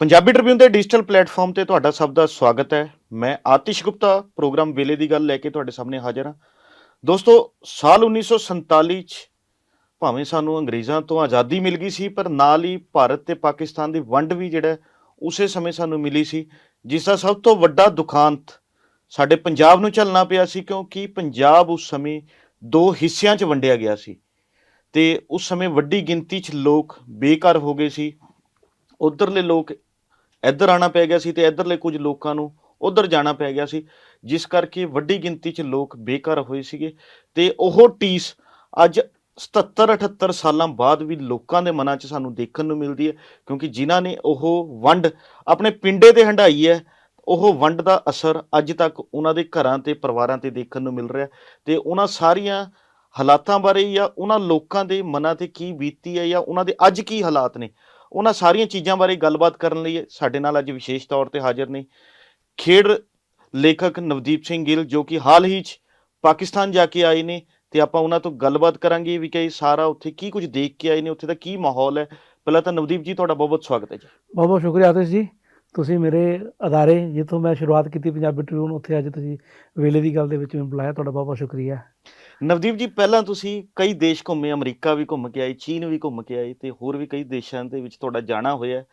Punjabi Tribune ਦੇ digital platform ਤੇ ਤੁਹਾਡਾ ਸਭ ਦਾ ਸਵਾਗਤ ਹੈ। ਮੈਂ ਆਤਿਸ਼ ਗੁਪਤਾ, ਪ੍ਰੋਗਰਾਮ ਵੇਲੇ ਦੀ ਗੱਲ ਲੈ ਕੇ ਤੁਹਾਡੇ ਸਾਹਮਣੇ ਹਾਜ਼ਰ ਹਾਂ। ਦੋਸਤੋ, ਸਾਲ 1947 ਚ ਭਾਵੇਂ ਸਾਨੂੰ ਅੰਗਰੇਜ਼ਾਂ ਤੋਂ ਆਜ਼ਾਦੀ ਮਿਲ ਗਈ ਸੀ, ਪਰ ਨਾਲ ਹੀ ਭਾਰਤ ਤੇ ਪਾਕਿਸਤਾਨ ਦੀ ਵੰਡ ਵੀ ਜਿਹੜਾ ਉਸੇ ਸਮੇਂ ਸਾਨੂੰ ਮਿਲੀ ਸੀ, ਜਿਸ ਦਾ ਸਭ ਤੋਂ ਵੱਡਾ ਦੁਖਾਂਤ ਸਾਡੇ ਪੰਜਾਬ ਨੂੰ ਝੱਲਣਾ ਪਿਆ ਸੀ, ਕਿਉਂਕਿ ਪੰਜਾਬ ਉਸ ਸਮੇਂ ਦੋ ਹਿੱਸਿਆਂ 'ਚ ਵੰਡਿਆ ਗਿਆ ਸੀ। ਤੇ ਉਸ ਸਮੇਂ ਵੱਡੀ ਗਿਣਤੀ 'ਚ ਲੋਕ ਬੇਘਰ ਹੋ ਗਏ ਸੀ। ਉਧਰਲੇ ਲੋਕ ਇੱਧਰ ਆਣਾ ਪੈ ਗਿਆ ਸੀ ਤੇ ਇੱਧਰਲੇ ਕੁਝ ਲੋਕਾਂ ਨੂੰ ਉਧਰ ਜਾਣਾ ਪੈ ਗਿਆ ਸੀ, ਜਿਸ ਕਰਕੇ ਵੱਡੀ ਗਿਣਤੀ 'ਚ ਲੋਕ ਬੇਘਰ ਹੋਏ ਸੀਗੇ ਤੇ ਉਹ ਟੀਸ ਅੱਜ 77 78 ਸਾਲਾਂ ਬਾਅਦ ਵੀ ਲੋਕਾਂ ਦੇ ਮਨਾਂ 'ਚ ਸਾਨੂੰ ਦੇਖਣ ਨੂੰ ਮਿਲਦੀ ਹੈ, ਕਿਉਂਕਿ ਜਿਨ੍ਹਾਂ ਨੇ ਉਹ ਵੰਡ ਆਪਣੇ ਪਿੰਡੇ ਤੇ ਹੰਡਾਈ ਹੈ, ਉਹ ਵੰਡ ਦਾ ਅਸਰ ਅੱਜ ਤੱਕ ਉਹਨਾਂ ਦੇ ਘਰਾਂ ਤੇ ਪਰਿਵਾਰਾਂ ਤੇ ਦੇਖਣ ਨੂੰ ਮਿਲ ਰਿਹਾ ਹੈ ਤੇ ਉਹਨਾਂ ਸਾਰੀਆਂ ਹਾਲਾਤਾਂ ਬਾਰੇ ਜਾਂ ਉਹਨਾਂ ਲੋਕਾਂ ਦੇ ਮਨਾਂ ਤੇ ਕੀ ਬੀਤੀ ਹੈ ਜਾਂ ਉਹਨਾਂ ਦੇ ਅੱਜ ਕੀ ਹਾਲਾਤ ਨੇ ਉਹਨਾਂ ਸਾਰੀਆਂ ਚੀਜ਼ਾਂ ਬਾਰੇ ਗੱਲਬਾਤ ਕਰਨ ਲਈ ਸਾਡੇ ਨਾਲ ਅੱਜ ਵਿਸ਼ੇਸ਼ ਤੌਰ ਤੇ ਹਾਜ਼ਰ ਨੇ ਖੇਡ ਲੇਖਕ ਨਵਦੀਪ ਸਿੰਘ ਗਿੱਲ, ਜੋ ਕਿ ਹਾਲ ਹੀ 'ਚ ਪਾਕਿਸਤਾਨ ਜਾ ਕੇ ਆਏ ਨੇ ਤੇ ਆਪਾਂ ਉਹਨਾਂ ਤੋਂ ਗੱਲਬਾਤ ਕਰਾਂਗੇ ਵੀ ਕਿ ਸਾਰਾ ਉੱਥੇ ਕੀ ਕੁਝ ਦੇਖ ਕੇ ਆਏ ਨੇ, ਉੱਥੇ ਦਾ ਕੀ ਮਾਹੌਲ ਹੈ। ਪਹਿਲਾਂ ਤਾਂ ਨਵਦੀਪ ਜੀ, ਤੁਹਾਡਾ ਬਹੁਤ ਬਹੁਤ ਸਵਾਗਤ ਹੈ ਜੀ। ਬਹੁਤ ਬਹੁਤ ਸ਼ੁਕਰੀਆ ਆਤਿਸ਼ ਜੀ। ਤੁਸੀਂ ਮੇਰੇ ਅਦਾਰੇ, ਜਿੱਥੋਂ ਮੈਂ ਸ਼ੁਰੂਆਤ ਕੀਤੀ ਪੰਜਾਬੀ ਟ੍ਰਿਬਿਊਨ, ਉੱਥੇ ਅੱਜ ਤੁਸੀਂ ਵੇਲੇ ਦੀ ਗੱਲ ਦੇ ਵਿੱਚ ਮੈਨੂੰ ਬੁਲਾਇਆ, ਤੁਹਾਡਾ ਬਹੁਤ ਬਹੁਤ ਸ਼ੁਕਰੀਆ। ਨਵਦੀਪ ਜੀ, ਪਹਿਲਾਂ ਤੁਸੀਂ ਕਈ ਦੇਸ਼ ਘੁੰਮੇ, ਅਮਰੀਕਾ ਵੀ ਘੁੰਮ ਕੇ ਆਏ, ਚੀਨ ਵੀ ਘੁੰਮ ਕੇ ਆਏ ਤੇ ਹੋਰ ਵੀ ਕਈ ਦੇਸ਼ਾਂ ਦੇ ਵਿੱਚ ਤੁਹਾਡਾ ਜਾਣਾ ਹੋਇਆ ਹੈ।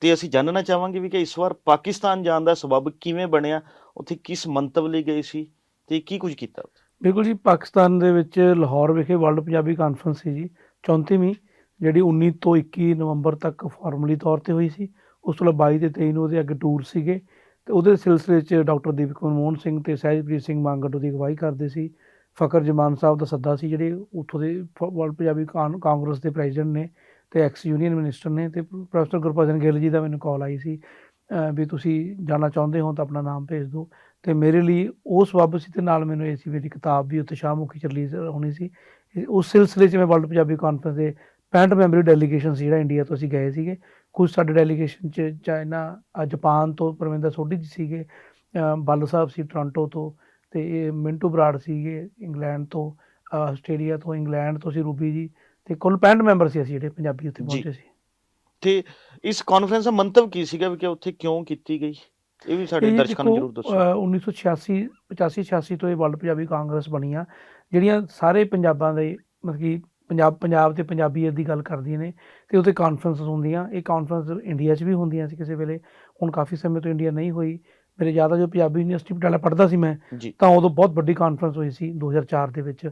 ਤੇ ਅਸੀਂ ਜਾਣਨਾ ਚਾਹਾਂਗੇ ਵੀ ਕਿ ਇਸ ਵਾਰ ਪਾਕਿਸਤਾਨ ਜਾਣ ਦਾ ਸਬਬ ਕਿਵੇਂ ਬਣਿਆ, ਉੱਥੇ ਕਿਸ ਮੰਤਵ ਲਈ ਗਏ ਸੀ ਤੇ ਕੀ ਕੁਝ ਕੀਤਾ ਬਿਲਕੁਲ ਜੀ, ਪਾਕਿਸਤਾਨ ਦੇ ਵਿੱਚ ਲਾਹੌਰ ਵਿਖੇ ਵਰਲਡ ਪੰਜਾਬੀ ਕਾਨਫਰੰਸ ਸੀ ਜੀ 34ਵੀਂ ਜਿਹੜੀ 19 ਤੋਂ 21 ਨਵੰਬਰ ਤੱਕ ਫਾਰਮਲੀ ਤੌਰ ਤੇ ਹੋਈ ਸੀ, ਉਸ ਤੋਂ ਬਾਅਦ 22 ਤੇ 23 ਨੂੰ ਉਹਦੇ ਅੱਗੇ ਟੂਰ ਸੀਗੇ ਤੇ ਉਹਦੇ ਸਿਲਸਿਲੇ 'ਚ ਡਾਕਟਰ ਦੀਪਕ ਮਨਮੋਹਨ ਸਿੰਘ ਤੇ ਸਹਿਜਪ੍ਰੀਤ ਸਿੰਘ ਮੰਗਟ ਉਹਦੀ ਅਗਵਾਈ ਕਰਦੇ ਸੀ ਫਕਰ ਜਮਾਨ ਸਾਹਿਬ ਦਾ ਸੱਦਾ ਸੀ ਜਿਹੜੇ ਉੱਥੋਂ ਦੇ ਵਰਲਡ ਪੰਜਾਬੀ ਕਾਨ- ਕਾਂਗਰਸ ਦੇ ਪ੍ਰੈਜ਼ੀਡੈਂਟ ਨੇ ਤੇ ਐਕਸ ਯੂਨੀਅਨ ਮਿਨਿਸਟਰ ਨੇ ਤੇ ਪ੍ਰੋਫੈਸਰ ਗੁਰਭਜਨ ਗਿੱਲ ਜੀ ਦਾ ਮੈਨੂੰ ਕਾਲ ਆਈ ਸੀ ਵੀ ਤੁਸੀਂ ਜਾਣਾ ਚਾਹੁੰਦੇ ਹੋ ਤਾਂ ਆਪਣਾ ਨਾਮ ਭੇਜ ਦਿਓ। ਤੇ ਮੇਰੇ ਲਈ ਉਹ ਸਬੱਬ ਸੀ ਤੇ ਨਾਲ ਮੈਨੂੰ ਇਹ ਸੀ ਮੇਰੀ ਕਿਤਾਬ ਵੀ ਉੱਥੇ ਸ਼ਾਹਮੁਖੀ ਚ ਰਿਲੀਜ਼ ਹੋਣੀ ਸੀ। ਉਸ ਸਿਲਸਿਲੇ 'ਚ ਮੈਂ ਵਰਲਡ ਪੰਜਾਬੀ ਕਾਨਫਰੰਸ ਦੇ 65 ਮੈਂਬਰੀ ਡੈਲੀਗੇਸ਼ਨ ਸੀ ਜਿਹੜਾ ਇੰਡੀਆ ਤੋਂ ਅਸੀਂ ਗਏ ਸੀਗੇ। ਕੁਝ ਸਾਡੇ ਡੈਲੀਗੇਸ਼ਨ 'ਚ ਚਾਈਨਾ ਅਹ, ਜਾਪਾਨ ਤੋਂ ਪਰਮਿੰਦਰ ਸੋਢੀ ਜੀ ਸੀਗੇ ਬੱਲ ਸਾਹਿਬ ਸੀ ਟੋਰਾਂਟੋ ਤੋਂ ਤੇ ਇਹ ਮਿੰਟੂ ਬਰਾੜ ਸੀਗੇ ਇੰਗਲੈਂਡ ਤੋਂ ਆਸਟ੍ਰੇਲੀਆ ਤੋਂ ਇੰਗਲੈਂਡ ਤੋਂ ਸੀ ਰੂਬੀ ਜੀ ਤੇ ਕੁੱਲ 65 ਮੈਂਬਰ ਸੀ ਅਸੀਂ ਜਿਹੜੇ ਪੰਜਾਬੀ ਉੱਥੇ। ਪਹੁੰਚੇ ਸੀ। ਤੇ ਇਸ ਕਾਨਫਰੰਸ ਦਾ ਮੰਤਵ ਕੀ ਸੀਗਾ ਕਿ ਉੱਥੇ ਕਿਉਂ ਕੀਤੀ ਗਈ? ਇਹ ਵੀ ਸਾਡੇ ਦਰਸ਼ਕਾਂ ਨੂੰ ਜ਼ਰੂਰ ਦੱਸੋ। ਅਹ 1986 85 86 ਤੋਂ ਇਹ ਵਰਲਡ ਪੰਜਾਬੀ ਕਾਂਗਰਸ ਬਣੀ ਆ ਜਿਹੜੀਆਂ ਸਾਰੇ ਪੰਜਾਬਾਂ ਦੇ ਮਤਲਬ ਕਿ ਪੰਜਾਬ ਪੰਜਾਬ ਤੇ ਪੰਜਾਬੀਅਤ ਦੀ ਗੱਲ ਕਰਦੀਆਂ ਨੇ ਤੇ ਉੱਥੇ ਕਾਨਫਰੰਸ ਹੁੰਦੀਆਂ। ਇਹ ਕਾਨਫਰੰਸ ਇੰਡੀਆ 'ਚ ਵੀ ਹੁੰਦੀਆਂ ਸੀ ਕਿਸੇ ਵੇਲੇ। ਹੁਣ ਕਾਫੀ ਸਮੇਂ ਤੋਂ ਇੰਡੀਆ ਨਹੀਂ ਹੋਈ। ਮੇਰੇ ਜ਼ਿਆਦਾ ਜੋ ਪੰਜਾਬੀ ਯੂਨੀਵਰਸਿਟੀ ਪਟਿਆਲਾ ਪੜ੍ਹਦਾ ਸੀ ਮੈਂ ਜੀ। ਤਾਂ ਉਦੋਂ ਬਹੁਤ ਵੱਡੀ ਕਾਨਫਰੰਸ ਹੋਈ ਸੀ 2004 ਦੇ ਵਿੱਚ।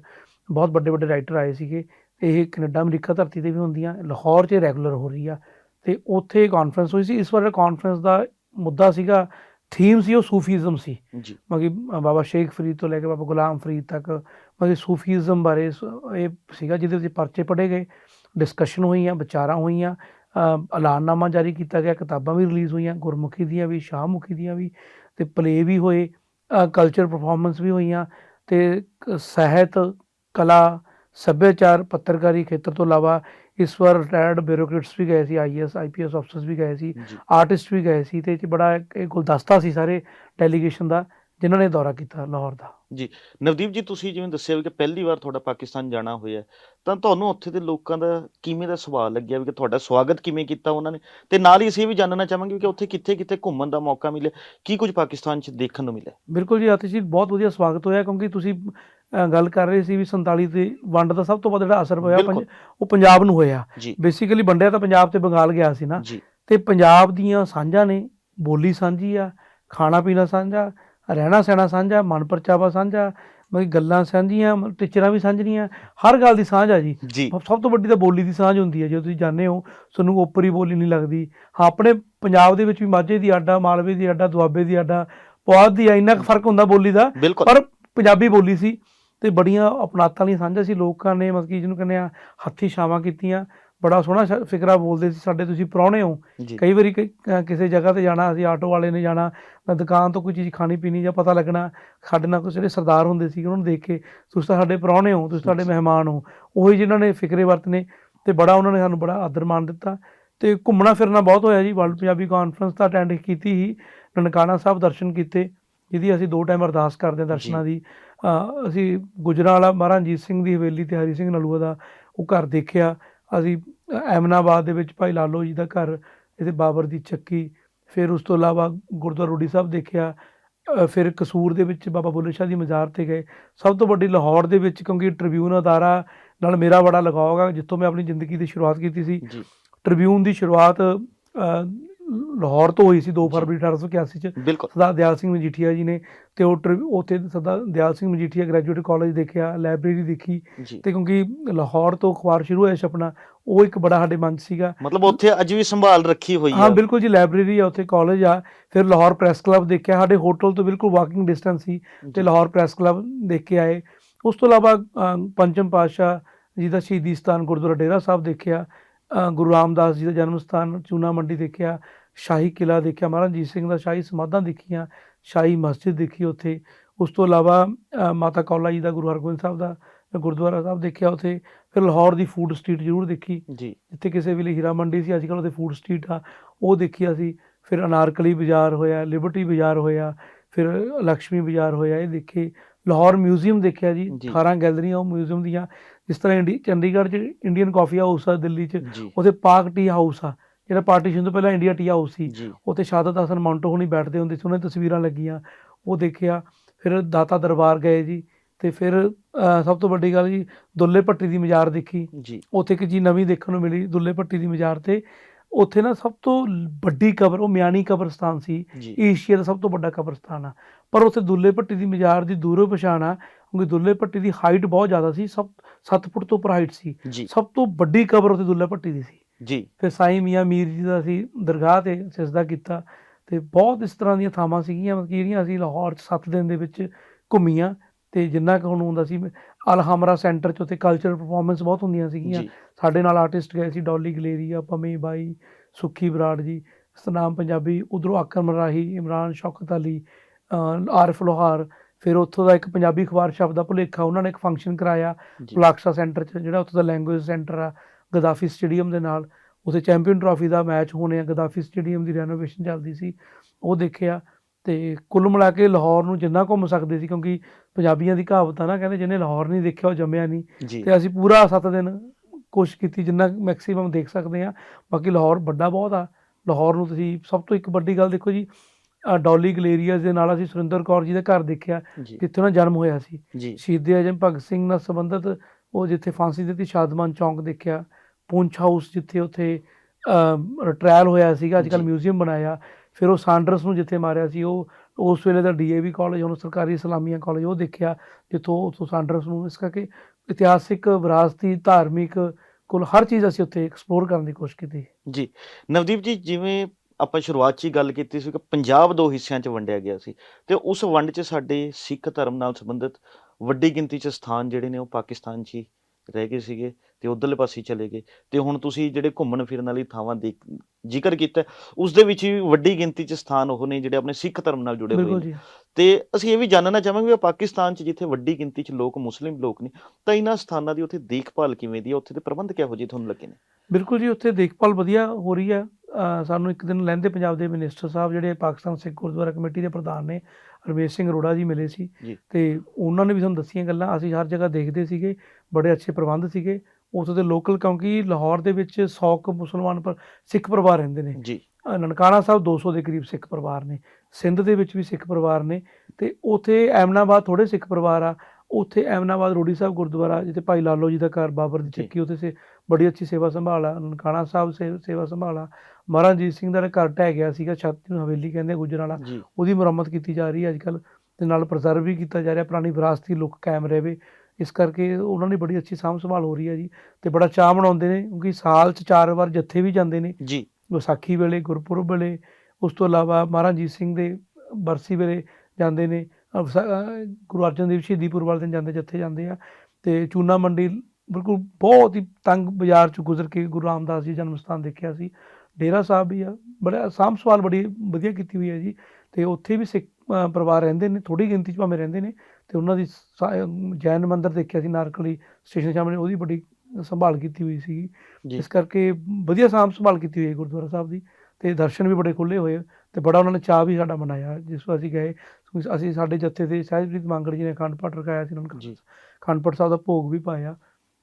ਬਹੁਤ ਵੱਡੇ ਵੱਡੇ ਰਾਈਟਰ ਆਏ ਸੀਗੇ। ਇਹ ਕੈਨੇਡਾ ਅਮਰੀਕਾ ਧਰਤੀ ਤੇ ਵੀ ਹੁੰਦੀਆਂ। ਲਾਹੌਰ 'ਚ ਰੈਗੂਲਰ ਹੋ ਰਹੀ ਆ। ਤੇ ਉੱਥੇ ਕਾਨਫਰੰਸ ਹੋਈ ਸੀ। ਇਸ ਵਾਰ ਕਾਨਫਰੰਸ ਦਾ ਮੁੱਦਾ ਸੀਗਾ ਥੀਮ ਸੀ ਉਹ ਸੂਫੀਜ਼ਮ ਸੀ। ਜੀ। ਮਗੀ ਬਾਬਾ ਸ਼ੇਖ ਫਰੀਦ ਤੋਂ ਲੈ ਕੇ ਬਾਬਾ ਗੁਲਾਮ ਫਰੀਦ ਤੱਕ ਮਗੀ ਸੂਫੀਜ਼ਮ ਬਾਰੇ ਇਹ ਸੀਗਾ ਜਿਹਦੇ ਵਿੱਚ ਪਰਚੇ ਪੜ੍ਹੇ ਗਏ। ਡਿਸਕਸ਼ਨ ਹੋਈਆਂ ਵਿਚਾਰਾਂ ਹੋਈਆਂ। ਐਲਾਨਨਾਮਾ ਜਾਰੀ ਕੀਤਾ ਗਿਆ ਕਿਤਾਬਾਂ ਵੀ ਰਿਲੀਜ਼ ਹੋਈਆਂ ਗੁਰਮੁਖੀ ਦੀਆਂ ਵੀ ਸ਼ਾਹਮੁਖੀ ਦੀਆਂ ਵੀ ਤੇ ਪਲੇ ਵੀ ਹੋਏ ਕਲਚਰ ਪਰਫਾਰਮੈਂਸ ਵੀ ਹੋਈਆਂ ਤੇ ਸਾਹਿਤ ਕਲਾ ਸੱਭਿਆਚਾਰ ਪੱਤਰਕਾਰੀ ਖੇਤਰ ਤੋਂ ਇਲਾਵਾ ਇਸ ਵਾਰ ਰਿਟਾਇਰਡ ਬਿਊਰੋਕਰੇਟਸ ਵੀ ਗਏ ਸੀ ਆਈਐਸ ਆਈਪੀਐਸ ਅਫਸਰਸ ਵੀ ਗਏ ਸੀ ਆਰਟਿਸਟ ਵੀ ਗਏ ਸੀ ਤੇ ਇਹ ਬੜਾ ਇੱਕ ਗੁਲਦਸਤਾ ਸੀ ਸਾਰੇ ਡੈਲੀਗੇਸ਼ਨ ਦਾ। ਜਿਨ੍ਹਾਂ ਨੇ ਦੌਰਾ ਕੀਤਾ ਲਾਹੌਰ ਦਾ। ਨਵਦੀਪ ਜੀ ਤੁਸੀਂ ਜਿਵੇਂ ਦੱਸਿਆ ਵੀ ਕਿ ਪਹਿਲੀ ਵਾਰ ਤੁਹਾਡਾ ਪਾਕਿਸਤਾਨ ਜਾਣਾ ਹੋਇਆ ਤਾਂ ਤੁਹਾਨੂੰ ਉੱਥੇ ਦੇ ਲੋਕਾਂ ਦਾ ਕਿਵੇਂ ਦਾ ਸੁਭਾਅ ਲੱਗਿਆ ਵੀ ਕਿ ਤੁਹਾਡਾ ਸਵਾਗਤ ਕਿਵੇਂ ਕੀਤਾ ਉਹਨਾਂ ਨੇ? ਤੇ ਨਾਲ ਹੀ ਅਸੀਂ ਵੀ ਜਾਣਨਾ ਚਾਹਾਂਗੇ ਕਿ ਉੱਥੇ ਕਿੱਥੇ ਕਿੱਥੇ ਘੁੰਮਣ ਦਾ ਮੌਕਾ ਮਿਲਿਆ ਕੀ ਕੁਝ ਪਾਕਿਸਤਾਨ 'ਚ ਦੇਖਣ ਨੂੰ ਮਿਲਿਆ? ਬਿਲਕੁਲ ਜੀ ਆਤਿਸ਼ ਜੀ ਬਹੁਤ ਵਧੀਆ ਸਵਾਗਤ ਹੋਇਆ ਕਿਉਂਕਿ ਤੁਸੀਂ ਗੱਲ ਕਰ ਰਹੇ ਸੀ ਵੀ 47 ਦੇ ਵੰਡ ਦਾ ਸਭ ਤੋਂ ਵੱਧ ਜਿਹੜਾ ਅਸਰ ਹੋਇਆ ਪੰਜ-। ਉਹ ਪੰਜਾਬ ਨੂੰ ਹੋਇਆ। ਜੀ। ਬੇਸਿਕਲੀ ਵੰਡਿਆ ਤਾਂ ਪੰਜਾਬ ਤੇ ਬੰਗਾਲ ਗਿਆ ਸੀ ਨਾ। ਜੀ। ਤੇ ਪੰਜਾਬ ਦੀਆਂ ਸਾਂਝਾਂ ਨੇ ਬੋਲੀ ਸਾਂਝੀ ਆ ਖਾਣਾ ਪੀਣਾ ਸਾਂਝਾ ਰਹਿਣਾ ਸਹਿਣਾ ਸਾਂਝਾ ਮਨ ਪਰਚਾਵਾ ਸਾਂਝਾ ਮਤਲਬ ਗੱਲਾਂ ਸਾਂਝੀਆਂ ਟੀਚਰਾਂ ਵੀ ਸਾਂਝੀਆਂ ਹਰ ਗੱਲ ਦੀ ਸਾਂਝ ਆ ਜੀ। ਸਭ ਤੋਂ ਵੱਡੀ ਤਾਂ ਬੋਲੀ ਦੀ ਸਾਂਝ ਹੁੰਦੀ ਹੈ ਜੇ ਤੁਸੀਂ ਜਾਣਦੇ ਹੋ ਤੁਹਾਨੂੰ ਓਪਰੀ ਬੋਲੀ ਨਹੀਂ ਲੱਗਦੀ। ਹਾਂ ਆਪਣੇ ਪੰਜਾਬ ਦੇ ਵਿੱਚ ਵੀ ਮਾਝੇ ਦੀ ਆਡਾ ਮਾਲਵੇ ਦੀ ਆਡਾ ਦੁਆਬੇ ਦੀ ਆਡਾ ਪੁਆਧ ਦੀ ਇੰਨਾ ਕੁ ਫ਼ਰਕ ਹੁੰਦਾ ਬੋਲੀ ਦਾ। ਪਰ ਪੰਜਾਬੀ ਬੋਲੀ ਸੀ ਤੇ ਬੜੀਆਂ ਆਪਣਾਤਾਂ ਵਾਲੀਆਂ ਸਾਂਝਾਂ ਸੀ ਲੋਕਾਂ ਨੇ ਮਤਲਬ ਕਿ ਜਿਹਨੂੰ ਕਹਿੰਦੇ ਆ ਹੱਥੀ ਛਾਵਾਂ ਕੀਤੀਆਂ। ਬੜਾ ਸੋਹਣਾ ਸ਼- ਫਿਕਰਾ ਬੋਲਦੇ ਸੀ ਸਾਡੇ ਤੁਸੀਂ ਪ੍ਰਾਹੁਣੇ ਹੋ। ਕਈ ਵਾਰੀ ਕਿਸੇ ਜਗ੍ਹਾ ਤੇ ਜਾਣਾ ਅਸੀਂ ਆਟੋ ਵਾਲੇ ਨੇ ਜਾਣਾ ਤਾਂ ਦੁਕਾਨ ਤੋਂ ਕੋਈ ਚੀਜ਼ ਖਾਣੀ ਪੀਣੀ ਜਾਂ ਪਤਾ ਲੱਗਣਾ ਸਾਡੇ ਨਾਲ ਕੋਈ ਜਿਹੜੇ ਸਰਦਾਰ ਹੁੰਦੇ ਸੀ ਉਹਨਾਂ ਨੂੰ ਦੇਖ ਕੇ ਤੁਸੀਂ ਤਾਂ ਸਾਡੇ ਪ੍ਰਾਹੁਣੇ ਹੋ ਤੁਸੀਂ ਸਾਡੇ ਮਹਿਮਾਨ ਹੋ। ਉਹੀ ਜਿਨ੍ਹਾਂ ਨੇ ਫਿਕਰੇ ਵਰਤਨੇ ਤੇ ਬੜਾ ਉਹਨਾਂ ਨੇ ਸਾਨੂੰ ਬੜਾ ਆਦਰ ਮਾਣ ਦਿੱਤਾ। ਤੇ ਘੁੰਮਣਾ ਫਿਰਨਾ ਬਹੁਤ ਹੋਇਆ ਜੀ ਵਰਲਡ ਪੰਜਾਬੀ ਕਾਨਫਰੰਸ ਤਾਂ ਅਟੈਂਡ ਕੀਤੀ ਹੀ ਨਨਕਾਣਾ ਸਾਹਿਬ ਦਰਸ਼ਨ ਕੀਤੇ ਜਿਹਦੀ ਅਸੀਂ ਦੋ ਟਾਈਮ ਅਰਦਾਸ ਕਰਦੇ ਹਾਂ ਦਰਸ਼ਨਾਂ ਦੀ। ਅਸੀਂ ਗੁਜਰਾਂਵਾਲਾ ਮਹਾਰਾਜ ਰਣਜੀਤ ਸਿੰਘ ਦੀ ਹਵੇਲੀ ਤੇ ਹਰੀ ਸਿੰਘ ਨਲੂਆ ਦਾ ਉਹ ਘਰ ਦੇਖਿਆ। ਅਸੀਂ ਐਮਨਾਬਾਦ ਦੇ ਵਿੱਚ ਭਾਈ ਲਾਲੋ ਜੀ ਦਾ ਘਰ ਜਿੱਥੇ ਬਾਬਰ ਦੀ ਚੱਕੀ ਫਿਰ ਉਸ ਤੋਂ ਇਲਾਵਾ ਗੁਰਦੁਆਰਾ ਰੋਡੀ ਸਾਹਿਬ ਦੇਖਿਆ ਫਿਰ ਕਸੂਰ ਦੇ ਵਿੱਚ ਬਾਬਾ ਬੁੱਲੇ ਸ਼ਾਹ ਦੀ ਮਜ਼ਾਰ ਤੇ ਗਏ। ਸਭ ਤੋਂ ਵੱਡੀ ਲਾਹੌਰ ਦੇ ਵਿੱਚ ਕਿਉਂਕਿ ਟ੍ਰਿਬਿਊਨ ਅਦਾਰਾ ਨਾਲ ਮੇਰਾ ਬੜਾ ਲਗਾਅ ਹੈਗਾ ਜਿੱਥੋਂ ਮੈਂ ਆਪਣੀ ਜ਼ਿੰਦਗੀ ਦੀ ਸ਼ੁਰੂਆਤ ਕੀਤੀ ਸੀ। ਟ੍ਰਿਬਿਊਨ ਦੀ ਸ਼ੁਰੂਆਤ ਲਾਹੌਰ ਤੋਂ ਹੋਈ ਸੀ 2 ਜੀ। ਫਰਵਰੀ 1881 ਚ। ਸਰਦਾਰ ਦਿਆਲ ਸਿੰਘ ਮਜੀਠੀਆ ਜੀ ਨੇ ਤੇ ਉਹ ਉੱਥੇ ਸਰਦਾਰ ਦਿਆਲ ਸਿੰਘ ਮਜੀਠੀਆ ਗ੍ਰੈਜੂਏਟ ਕਾਲਜ ਦੇਖਿਆ ਲਾਇਬ੍ਰੇਰੀ ਦੇਖੀ ਤੇ ਕਿਉਂਕਿ ਲਾਹੌਰ ਤੋਂ ਅਖਬਾਰ ਸ਼ੁਰੂ ਹੋਇਆ ਛਪਣਾ ਉਹ ਇੱਕ ਬੜਾ ਸਾਡੇ ਮਨ ਸੀਗਾ। ਮਤਲਬ ਉੱਥੇ ਅੱਜ ਵੀ ਸੰਭਾਲ ਰੱਖੀ ਹੋਈ ਹਾਂ ਆ ਬਿਲਕੁਲ ਜੀ ਲਾਇਬ੍ਰੇਰੀ ਆ ਉੱਥੇ ਕਾਲਜ ਆ ਫਿਰ ਲਾਹੌਰ ਪ੍ਰੈਸ ਕਲੱਬ ਦੇਖਿਆ। ਸਾਡੇ ਹੋਟਲ ਤੋਂ ਬਿਲਕੁਲ ਵਾਕਿੰਗ ਡਿਸਟੈਂਸ ਸੀ ਤੇ ਲਾਹੌਰ ਪ੍ਰੈਸ ਕਲੱਬ ਦੇਖ ਕੇ ਆਏ। ਉਸ ਤੋਂ ਇਲਾਵਾ ਪੰਚਮ ਪਾਤਸ਼ਾਹ ਜੀ ਦਾ ਸ਼ਹੀਦੀ ਸਥਾਨ ਗੁਰਦੁਆਰਾ ਡੇਰਾ ਸਾਹਿਬ ਦੇਖਿਆ। ਗੁਰੂ ਰਾਮਦਾਸ ਜੀ ਦਾ ਜਨਮ ਸਥਾਨ ਚੂਨਾ ਮੰਡੀ ਦੇਖਿਆ। ਸ਼ਾਹੀ ਕਿਲਾ ਦੇਖਿਆ ਮਹਾਰਾਜ ਰਣਜੀਤ ਸਿੰਘ ਦਾ ਸ਼ਾਹੀ ਸਮਾਧਾਂ ਦੇਖੀਆਂ ਸ਼ਾਹੀ ਮਸਜਿਦ ਦੇਖੀ ਉੱਥੇ। ਉਸ ਤੋਂ ਇਲਾਵਾ ਮਾਤਾ ਕੌਲਾ ਜੀ ਦਾ ਗੁਰੂ ਹਰਗੋਬਿੰਦ ਸਾਹਿਬ ਦਾ ਗੁਰਦੁਆਰਾ ਸਾਹਿਬ ਦੇਖਿਆ ਉੱਥੇ। ਫਿਰ ਲਾਹੌਰ ਦੀ ਫੂਡ ਸਟਰੀਟ ਜ਼ਰੂਰ ਦੇਖੀ ਜੀ। ਜਿੱਥੇ ਕਿਸੇ ਵੇਲੇ ਹੀਰਾ ਮੰਡੀ ਸੀ ਅੱਜ ਕੱਲ੍ਹ ਉਹਦੇ ਫੂਡ ਸਟਰੀਟ ਆ ਉਹ ਦੇਖੀ ਅਸੀਂ ਫਿਰ ਅਨਾਰਕਲੀ ਬਾਜ਼ਾਰ ਹੋਇਆ ਲਿਬਰਟੀ ਬਾਜ਼ਾਰ ਹੋਇਆ ਫਿਰ ਲక్ష్ਮੀ ਬਾਜ਼ਾਰ ਹੋਇਆ ਇਹ ਦੇਖੇ। ਲਾਹੌਰ ਮਿਊਜ਼ੀਅਮ ਦੇਖਿਆ ਜੀ ਜੀ। 18 ਗੈਲਰੀਆਂ ਉਹ ਮਿਊਜ਼ੀਅਮ ਦੀਆਂ। ਜਿਸ ਤਰ੍ਹਾਂ ਇੰਡੀ ਚੰਡੀਗੜ੍ਹ 'ਚ ਇੰਡੀਅਨ ਕਾਫੀ ਹਾਊਸ ਆ ਦਿੱਲੀ 'ਚ ਉਹਦੇ ਪਾਕ ਟੀ ਹਾਊਸ ਆ ਜਿਹੜਾ ਪਾਰਟੀਸ਼ਨ ਤੋਂ ਪਹਿਲਾਂ ਇੰਡੀਆ ਟੀ ਹਾਊਸ ਸੀ ਜੀ। ਉੱਥੇ ਸ਼ਾਦਤ ਹਸਨ ਮੰਟੋ ਹੁਣੀ ਬੈਠਦੇ ਹੁੰਦੇ ਸੀ ਉਹਨਾਂ ਦੀਆਂ ਤਸਵੀਰਾਂ ਲੱਗੀਆਂ। ਉਹ ਦੇਖਿਆ ਫਿਰ ਦਾਤਾ ਦਰਬਾਰ ਗਏ ਜੀ ਤੇ ਫਿਰ ਸਭ ਤੋਂ ਵੱਡੀ ਗੱਲ ਜੀ ਦੁੱਲੇ ਭੱਟੀ ਦੀ ਮਜ਼ਾਰ ਦੇਖੀ। ਜੀ। ਉੱਥੇ ਇੱਕ ਚੀਜ਼ ਨਵੀਂ ਦੇਖਣ ਨੂੰ ਮਿਲੀ ਦੁੱਲੇ ਭੱਟੀ ਦੀ ਮਜ਼ਾਰ ਤੇ। ਉੱਥੇ ਨਾ ਸਭ ਤੋਂ ਵੱਡੀ ਕਬਰ ਉਹ ਮਿਆਣੀ ਕਬਰਸਤਾਨ ਸੀ। ਜੀ। ਏਸ਼ੀਆ ਦਾ ਸਭ ਤੋਂ ਵੱਡਾ ਕਬਰਸਤਾਨ ਆ। ਪਰ ਉੱਥੇ ਦੁੱਲੇ ਭੱਟੀ ਦੀ ਮਜ਼ਾਰ ਦੀ ਦੂਰੋਂ ਪਛਾਣ ਆ ਕਿਉਂਕਿ ਦੁੱਲੇ ਭੱਟੀ ਦੀ ਹਾਈਟ ਬਹੁਤ ਜ਼ਿਆਦਾ ਸੀ ਸਭ 7 ਫੁੱਟ ਤੋਂ ਉੱਪਰ ਹਾਈਟ ਸੀ। ਜੀ। ਸਭ ਤੋਂ ਵੱਡੀ ਕਬਰ ਉੱਥੇ ਦੁੱਲੇ ਭੱਟੀ ਦੀ ਸੀ। ਜੀ। ਫਿਰ ਸਾਈਂ ਮੀਆਂ ਮੀਰ ਜੀ ਦਾ ਅਸੀਂ ਦਰਗਾਹ ਤੇ ਸਜਦਾ ਕੀਤਾ ਤੇ ਬਹੁਤ ਇਸ ਤਰ੍ਹਾਂ ਦੀਆਂ ਥਾਵਾਂ ਸੀਗੀਆਂ ਮਤਲਬ ਜਿਹੜੀਆਂ ਅਸੀਂ ਲਾਹੌਰ 'ਚ 7 ਦਿਨ ਦੇ ਵਿੱਚ ਘੁੰਮੀਆਂ ਤੇ ਜਿੰਨਾ ਕੁ ਹੁਣ ਹੁੰਦਾ ਸੀ ਅਲਹਮਰਾ ਸੈਂਟਰ 'ਚ ਉੱਥੇ ਕਲਚਰਲ ਪਰਫਾਰਮੈਂਸ ਬਹੁਤ ਹੁੰਦੀਆਂ ਸੀਗੀਆਂ। ਸਾਡੇ ਨਾਲ ਆਰਟਿਸਟ ਗਏ ਸੀ ਡੌਲੀ ਗਲੇਰੀਆ ਪੰਮੀ ਬਾਈ ਸੁੱਖੀ ਬਰਾੜ ਜੀ ਸਤਨਾਮ ਪੰਜਾਬੀ ਉਧਰੋਂ ਅਕਰਮ ਰਾਹੀ ਇਮਰਾਨ ਸ਼ੌਕਤ ਅਲੀ ਆਰਿਫ ਲੋਹਾਰ ਫਿਰ ਉੱਥੋਂ ਦਾ ਇੱਕ ਪੰਜਾਬੀ ਅਖਬਾਰ ਸ਼ਬਦ ਦਾ ਭੁਲੇਖਾ ਉਹਨਾਂ ਨੇ ਇੱਕ ਫੰਕਸ਼ਨ ਕਰਾਇਆ ਪਲਾਕਸਾ ਸੈਂਟਰ 'ਚ ਜਿਹੜਾ ਉੱਥੋਂ ਦਾ ਲੈਂਗੁਏਜ ਸੈਂਟਰ ਆ। ਗਦਾਫੀ ਸਟੇਡੀਅਮ ਦੇ ਨਾਲ ਉੱਥੇ ਚੈਂਪੀਅਨ ਟਰਾਫੀ ਦਾ ਮੈਚ ਹੋਣੇ ਆ ਗਦਾਫੀ ਸਟੇਡੀਅਮ ਦੀ ਰੈਨੋਵੇਸ਼ਨ ਚੱਲਦੀ ਸੀ ਉਹ ਦੇਖਿਆ ਤੇ ਕੁੱਲ ਮਿਲਾ ਕੇ ਲਾਹੌਰ ਨੂੰ ਜਿੰਨਾ ਘੁੰਮ ਸਕਦੇ ਸੀ ਕਿਉਂਕਿ ਪੰਜਾਬੀਆਂ ਦੀ ਕਹਾਵਤ ਆ ਨਾ ਕਹਿੰਦੇ ਜਿਹਨੇ ਲਾਹੌਰ ਨਹੀਂ ਦੇਖਿਆ ਉਹ ਜੰਮਿਆ ਨਹੀਂ ਤੇ ਅਸੀਂ ਪੂਰਾ 7 ਦਿਨ ਕੋਸ਼ਿਸ਼ ਕੀਤੀ ਜਿੰਨਾ ਮੈਕਸਿਮਮ ਦੇਖ ਸਕਦੇ ਆ ਬਾਕੀ ਲਾਹੌਰ ਵੱਡਾ ਬਹੁਤ ਆ ਲਾਹੌਰ ਨੂੰ ਤੁਸੀਂ ਸਭ ਤੋਂ ਇੱਕ ਵੱਡੀ ਗੱਲ ਦੇਖੋ ਜੀ ਡੌਲੀ ਗਲੇਰੀਆਜ਼ ਦੇ ਨਾਲ ਅਸੀਂ ਸੁਰਿੰਦਰ ਕੌਰ ਜੀ ਦਾ ਘਰ ਦੇਖਿਆ ਜਿੱਥੇ ਉਹਨਾਂ ਜਨਮ ਹੋਇਆ ਸੀ। ਸ਼ਹੀਦ ਆਜਮ ਭਗਤ ਸਿੰਘ ਨਾਲ ਸੰਬੰਧਿਤ ਉਹ ਜਿੱਥੇ ਫਾਂਸੀ ਦਿੱਤੀ ਸ਼ਾਦਮਾਨ ਚੌਂਕ ਦੇਖਿਆ ਪੁੰਛ ਹਾਊਸ ਜਿੱਥੇ ਉੱਥੇ ਟ੍ਰਾਇਲ ਹੋਇਆ ਸੀਗਾ ਅੱਜ ਕੱਲ੍ਹ ਜੀ। ਮਿਊਜ਼ੀਅਮ ਬਣਾਇਆ। ਫਿਰ ਉਹ ਸਾਂਡਰਸ ਨੂੰ ਜਿੱਥੇ ਮਾਰਿਆ ਸੀ ਉਹ ਉਸ ਵੇਲੇ ਦਾ ਡੀਏਵੀ ਕਾਲਜ ਹੁਣ ਸਰਕਾਰੀ ਇਸਲਾਮੀਆ ਕਾਲਜ ਉਹ ਦੇਖਿਆ ਜਿੱਥੋਂ ਉੱਥੋਂ ਸਾਂਡਰਸ ਨੂੰ ਇਸ ਕਰਕੇ ਇਤਿਹਾਸਿਕ ਵਿਰਾਸਤੀ ਧਾਰਮਿਕ ਕੁੱਲ ਹਰ ਚੀਜ਼ ਅਸੀਂ ਉੱਥੇ ਐਕਸਪਲੋਰ ਕਰਨ ਦੀ ਕੋਸ਼ਿਸ਼ ਕੀਤੀ। ਜੀ। ਨਵਦੀਪ ਜੀ ਜਿਵੇਂ ਆਪਾਂ ਸ਼ੁਰੂਆਤ 'ਚ ਹੀ ਗੱਲ ਕੀਤੀ ਸੀ ਕਿ ਪੰਜਾਬ ਦੋ ਹਿੱਸਿਆਂ 'ਚ ਵੰਡਿਆ ਗਿਆ ਸੀ ਤੇ ਉਸ ਵੰਡ 'ਚ ਸਾਡੇ ਸਿੱਖ ਧਰਮ ਨਾਲ ਸੰਬੰਧਿਤ ਵੱਡੀ ਗਿਣਤੀ 'ਚ ਸਥਾਨ ਜਿਹੜੇ ਨੇ ਉਹ ਪਾਕਿਸਤਾਨ 'ਚ ਹੀ ਰਹਿ ਗਏ ਸੀਗੇ ਤੇ ਉਧਰਲੇ ਪਾਸੇ ਚਲੇ ਗਏ। ਤੇ ਹੁਣ ਤੁਸੀਂ ਜਿਹੜੇ ਘੁੰਮਣ ਫਿਰਨ ਵਾਲੀ ਥਾਵਾਂ ਦੇ ਜ਼ਿਕਰ ਕੀਤਾ ਉਸ ਦੇ ਵਿੱਚ ਵੀ ਵੱਡੀ ਗਿਣਤੀ 'ਚ ਸਥਾਨ ਉਹ ਨੇ ਜਿਹੜੇ ਆਪਣੇ ਸਿੱਖ ਧਰਮ ਨਾਲ ਜੁੜੇ ਹੋਏ ਨੇ। ਤੇ ਅਸੀਂ ਇਹ ਵੀ ਜਾਣਨਾ ਚਾਹਾਂਗੇ ਵੀ ਪਾਕਿਸਤਾਨ 'ਚ ਜਿੱਥੇ ਵੱਡੀ ਗਿਣਤੀ 'ਚ ਲੋਕ ਮੁਸਲਿਮ ਲੋਕ ਨੇ ਤਾਂ ਇਹਨਾਂ ਸਥਾਨਾਂ ਦੀ ਉੱਥੇ ਦੇਖਭਾਲ ਕਿਵੇਂ ਦੀ ਹੈ ਉੱਥੇ ਦੇ ਪ੍ਰਬੰਧ ਕਿਹੋ ਜਿਹੇ ਤੁਹਾਨੂੰ ਲੱਗੇ ਨੇ? ਬਿਲਕੁਲ ਜੀ ਉੱਥੇ ਦੇਖਭਾਲ ਵਧੀਆ ਹੋ ਰਹੀ ਹੈ ਸਾਨੂੰ ਇੱਕ ਦਿਨ ਲਹਿੰਦੇ ਪੰਜਾਬ ਦੇ ਮਿਨਿਸਟਰ ਸਾਹਿਬ ਜਿਹੜੇ ਪਾਕਿਸਤਾਨ ਸਿੱਖ ਗੁਰਦੁਆਰਾ ਕਮੇਟੀ ਦੇ ਪ੍ਰਧਾਨ ਨੇ ਰਮੇਸ਼ ਸਿੰਘ ਅਰੋੜਾ ਜੀ ਮਿਲੇ ਸੀ। ਤੇ ਉਹਨਾਂ ਨੇ ਵੀ ਸਾਨੂੰ ਦੱਸੀਆਂ ਗੱਲਾਂ। ਅਸੀਂ ਹਰ ਜਗ੍ਹਾ ਦੇਖਦੇ ਸੀਗੇ ਬੜੇ ਅੱਛੇ ਪ੍ਰਬੰਧ ਸੀਗੇ। ਉੱਥੋਂ ਦੇ ਲੋਕਲ ਕਿਉਂਕਿ ਲਾਹੌਰ ਦੇ ਵਿੱਚ 100 ਕੁ ਮੁਸਲਮਾਨ ਪਰ ਸਿੱਖ ਪਰਿਵਾਰ ਰਹਿੰਦੇ ਨੇ। ਜੀ। ਨਨਕਾਣਾ ਸਾਹਿਬ 200 ਦੇ ਕਰੀਬ ਸਿੱਖ ਪਰਿਵਾਰ ਨੇ। ਸਿੰਧ ਦੇ ਵਿੱਚ ਵੀ ਸਿੱਖ ਪਰਿਵਾਰ ਨੇ। ਤੇ ਉੱਥੇ ਐਮਨਾਬਾਦ ਥੋੜੇ ਸਿੱਖ ਪਰਿਵਾਰ ਆ। ਉੱਥੇ ਐਮਨਾਬਾਦ ਰੋੜੀ ਸਾਹਿਬ ਗੁਰਦੁਆਰਾ ਜਿੱਥੇ ਭਾਈ ਲਾਲੋ ਜੀ ਦਾ ਘਰ ਬਾਬਰ ਦੀ। ਚੱਕੀ ਉੱਥੇ ਸੇ ਬੜੀ ਅੱਛੀ ਸੇਵਾ ਸੰਭਾਲ ਆ। ਨਨਕਾਣਾ ਸਾਹਿਬ ਸੇਵਾ ਸੰਭਾਲ ਆ। ਮਹਾਰਾਜ ਰਣਜੀਤ ਸਿੰਘ ਦਾ ਘਰ ਢਹਿ ਗਿਆ ਸੀਗਾ ਛੱਤ ਨੂੰ ਹਵੇਲੀ ਕਹਿੰਦੇ ਗੁਜਰਾਲਾ ਉਹਦੀ ਮੁਰੰਮਤ ਕੀਤੀ ਜਾ ਰਹੀ ਹੈ ਅੱਜ ਕੱਲ ਤੇ ਨਾਲ ਪ੍ਰੀਜ਼ਰਵ ਵੀ ਕੀਤਾ ਜਾ ਰਿਹਾ ਪੁਰਾਣੀ ਵਿਰਾਸਤੀ ਲੁੱਕ ਕਾਇਮ ਰਹੇ ਇਸ ਕਰਕੇ ਉਹਨਾਂ ਦੀ ਬੜੀ ਅੱਛੀ ਸਾਂਭ ਸੰਭਾਲ ਹੋ ਰਹੀ ਹੈ ਜੀ ਤੇ ਬੜਾ ਚਾਅ ਮਨਾਉਂਦੇ ਨੇ ਕਿਉਂਕਿ ਸਾਲ 'ਚ ਚਾਰ ਵਾਰ ਜੱਥੇ ਵੀ ਜਾਂਦੇ ਨੇ। ਜੀ। ਵਿਸਾਖੀ ਵੇਲੇ ਗੁਰਪੁਰਬ ਵੇਲੇ ਉਸ ਤੋਂ ਇਲਾਵਾ ਮਹਾਰਾਜ ਰਣਜੀਤ ਸਿੰਘ ਦੇ ਬਰਸੀ ਵੇਲੇ ਜਾਂਦੇ ਨੇ ਗੁਰੂ ਅਰਜਨ ਦੇਵ ਸ਼ਹੀਦੀਪੁਰ ਵਾਲੇ ਦਿਨ ਜਾਂਦੇ ਜੱਥੇ ਜਾਂਦੇ ਆ। ਤੇ ਚੂਨਾ ਮੰਡੀ ਬਿਲਕੁਲ ਬਹੁਤ ਹੀ ਤੰਗ ਬਾਜ਼ਾਰ ਚ ਗੁਜ਼ਰ ਕੇ ਗੁਰੂ ਰਾਮਦਾਸ ਜੀ ਜਨਮ ਸਥਾਨ ਦੇਖਿਆ ਸੀ। ਡੇਰਾ ਸਾਹਿਬ ਵੀ ਆ। ਬੜਾ ਸਾਂਭ ਸਵਾਲ ਬੜੀ ਵਧੀਆ ਕੀਤੀ ਹੋਈ ਹੈ ਜੀ। ਤੇ ਉੱਥੇ ਵੀ ਸਿੱਖ ਪਰਿਵਾਰ ਰਹਿੰਦੇ ਨੇ ਥੋੜੀ ਗਿਣਤੀ ਚ ਭਾਵੇਂ ਰਹਿੰਦੇ ਨੇ। ਤੇ ਉਹਨਾਂ ਦੀ ਜੈਨ ਮੰਦਿਰ ਦੇਖਿਆ ਸੀ ਨਾਰਕਲੀ ਸਟੇਸ਼ਨ ਸਾਹਮਣੇ ਉਹਦੀ ਬੜੀ ਸੰਭਾਲ ਕੀਤੀ ਹੋਈ ਸੀ ਇਸ ਕਰਕੇ ਵਧੀਆ ਸਾਂਭ ਸੰਭਾਲ ਕੀਤੀ ਹੋਈ ਹੈ ਗੁਰਦੁਆਰਾ ਸਾਹਿਬ ਦੀ। ਤੇ ਦਰਸ਼ਨ ਵੀ ਬੜੇ ਖੁੱਲੇ ਹੋਏ। ਤੇ ਬੜਾ ਉਹਨਾਂ ਨੇ ਚਾਅ ਵੀ ਸਾਡਾ ਮਨਾਇਆ। ਜਿਸ ਵਾਰ ਅਸੀਂ ਗਏ ਅਸੀਂ ਸਾਡੇ ਜੱਥੇ ਤੇ ਸਹਿਜਪ੍ਰੀਤ ਮੰਗੜ ਜੀ ਨੇ ਅਖੰਡ ਪਾਠ ਰਖਾਇਆ ਸੀ ਉਹਨਾਂ ਨੂੰ ਜੀ। ਅਖੰਡ ਪਾਠ ਸਾਹਿਬ ਦਾ ਭੋਗ ਵੀ ਪਾਇਆ।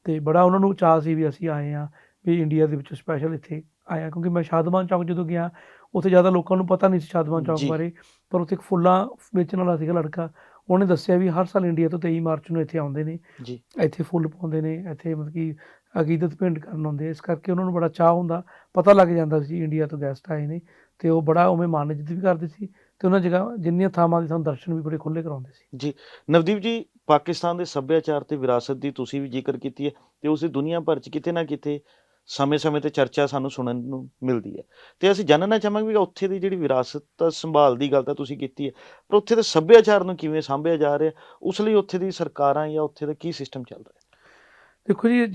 ਤੇ ਬੜਾ ਉਹਨਾਂ ਨੂੰ ਚਾਅ ਸੀ ਵੀ ਅਸੀਂ ਆਏ ਆ ਵੀ ਇੰਡੀਆ ਦੇ ਵਿੱਚ ਸਪੈਸ਼ਲ ਇੱਥੇ ਆਇਆ ਕਿਉਂਕਿ ਮੈਂ ਸ਼ਾਦਮਾਨ ਚੌਕ ਜਦੋਂ ਗਿਆ ਉੱਥੇ ਜ਼ਿਆਦਾ ਲੋਕਾਂ ਨੂੰ ਪਤਾ ਨਹੀਂ ਸੀ ਸ਼ਾਦਮਾਨ ਚੌਕ ਜੀ। ਬਾਰੇ ਪਰ ਉੱਥੇ ਇੱਕ ਫੁੱਲਾਂ ਵੇਚਣ ਵਾਲਾ ਸੀਗਾ ਲੜਕਾ ਉਹਨੇ ਦੱਸਿਆ ਵੀ ਹਰ ਸਾਲ ਇੰਡੀਆ ਤੋਂ 23 ਮਾਰਚ ਨੂੰ ਇੱਥੇ ਆਉਂਦੇ ਨੇ ਜੀ ਇੱਥੇ ਫੁੱਲ ਪਾਉਂਦੇ ਨੇ ਇੱਥੇ ਮਤਲਬ ਕਿ ਅਕੀਦਤ ਭੇਂਟ ਕਰਨ ਆਉਂਦੇ। ਇਸ ਕਰਕੇ ਉਹਨਾਂ ਨੂੰ ਬੜਾ ਚਾਹ ਹੁੰਦਾ ਪਤਾ ਲੱਗ ਜਾਂਦਾ ਸੀ ਇੰਡੀਆ ਤੋਂ ਗੈਸਟ ਆਏ ਨੇ ਤੇ ਉਹ ਬੜਾ ਉਵੇਂ ਮਾਨ ਇੱਜ਼ਤ ਵੀ ਕਰਦੇ ਸੀ ਤੇ ਉਹਨਾਂ ਜਗ੍ਹਾ ਜਿੰਨੀਆਂ ਥਾਵਾਂ ਦੇ ਸਾਨੂੰ ਦਰਸ਼ਨ ਵੀ ਬੜੇ ਖੁੱਲੇ ਕਰਾਉਂਦੇ ਸੀ ਨਵਦੀਪ ਜੀ ਪਾਕਿਸਤਾਨ ਦੇ ਸੱਭਿਆਚਾਰ ਤੇ ਵਿਰਾਸਤ ਦੀ ਤੁਸੀਂ ਵੀ ਜ਼ਿਕਰ ਕੀਤੀ ਹੈ ਤੇ ਉਸ ਦੀ ਦੁਨੀਆ ਭਰ 'ਚ ਕਿਤੇ ਨਾ ਕਿਤੇ ਸਮੇਂ-ਸਮੇਂ ਤੇ ਚਰਚਾ ਸਾਨੂੰ ਸੁਣਨ ਨੂੰ ਮਿਲਦੀ ਹੈ। ਤੇ ਅਸੀਂ ਜਾਣਨਾ ਚਾਹਾਂਗੇ ਵੀ ਉੱਥੇ ਦੀ ਜਿਹੜੀ ਵਿਰਾਸਤ ਦਾ ਸੰਭਾਲ ਦੀ ਗੱਲ ਤਾਂ ਤੁਸੀਂ ਕੀਤੀ ਹੈ, ਪਰ ਉੱਥੇ ਦੇ ਸੱਭਿਆਚਾਰ ਨੂੰ ਕਿਵੇਂ ਸਾਂਭਿਆ ਜਾ ਰਿਹਾ, ਉਸ ਲਈ ਉੱਥੇ ਦੀ ਸਰਕਾਰਾਂ ਜਾਂ ਉੱਥੇ ਦਾ ਕੀ ਸਿਸਟਮ ਚੱਲ ਰਿਹਾ? ਦੇਖੋ ਜੀ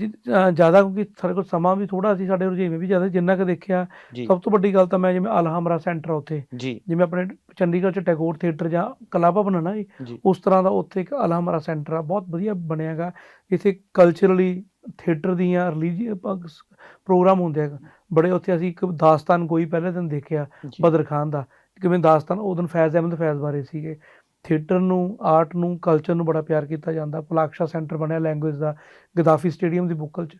ਜ਼ਿਆਦਾ ਕਿਉਂਕਿ ਸਾਡੇ ਕੋਲ ਸਮਾਂ ਵੀ ਥੋੜਾ ਸੀ ਸਾਡੇ ਰੁਝੇਵੇਂ ਵੀ ਜ਼ਿਆਦਾ ਜਿੰਨਾ ਕਿ ਦੇਖਿਆ ਸਭ ਤੋਂ ਵੱਡੀ ਗੱਲ ਤਾਂ ਮੈਂ ਜਿਵੇਂ ਅਲਹਮਰਾ ਸੈਂਟਰ ਆ ਉੱਥੇ। ਜਿਵੇਂ ਆਪਣੇ ਚੰਡੀਗੜ੍ਹ ਚ ਟੈਗੋਰ ਥੀਏਟਰ ਜਾਂ ਕਲਾ ਭਵਨ ਆ ਨਾ ਜੀ ਜੀ। ਉਸ ਤਰ੍ਹਾਂ ਦਾ ਉੱਥੇ ਇੱਕ ਅਲਹਮਰਾ ਸੈਂਟਰ ਆ ਬਹੁਤ ਵਧੀਆ ਬਣਿਆਗਾ ਇੱਥੇ ਕਲਚਰਲੀ ਥੀਏਟਰ ਦੀਆਂ ਰਿਲੀਜੀ ਪ੍ਰੋਗਰਾਮ ਹੁੰਦੇ ਆ। ਬੜੇ ਉੱਥੇ ਅਸੀਂ ਇੱਕ ਦਾਸਤਾਨ ਕੋਈ ਪਹਿਲੇ ਦਿਨ ਦੇਖਿਆ ਬਦਰ ਖਾਨ ਦਾ। ਕਿਵੇਂ ਦਾਸਤਾਨ ਉਹ ਦਿਨ ਫੈਜ਼ ਅਹਿਮਦ ਫੈਜ਼ ਬਾਰੇ ਸੀਗੇ। ਥੀਏਟਰ ਨੂੰ ਆਰਟ ਨੂੰ ਕਲਚਰ ਨੂੰ ਬੜਾ ਪਿਆਰ ਕੀਤਾ ਜਾਂਦਾ। ਪਲਾਕਸ਼ਾ ਸੈਂਟਰ ਬਣਿਆ ਲੈਂਗੁਏਜ ਦਾ ਗਦਾਫੀ ਸਟੇਡੀਅਮ ਦੀ ਬੁੱਕਲ 'ਚ।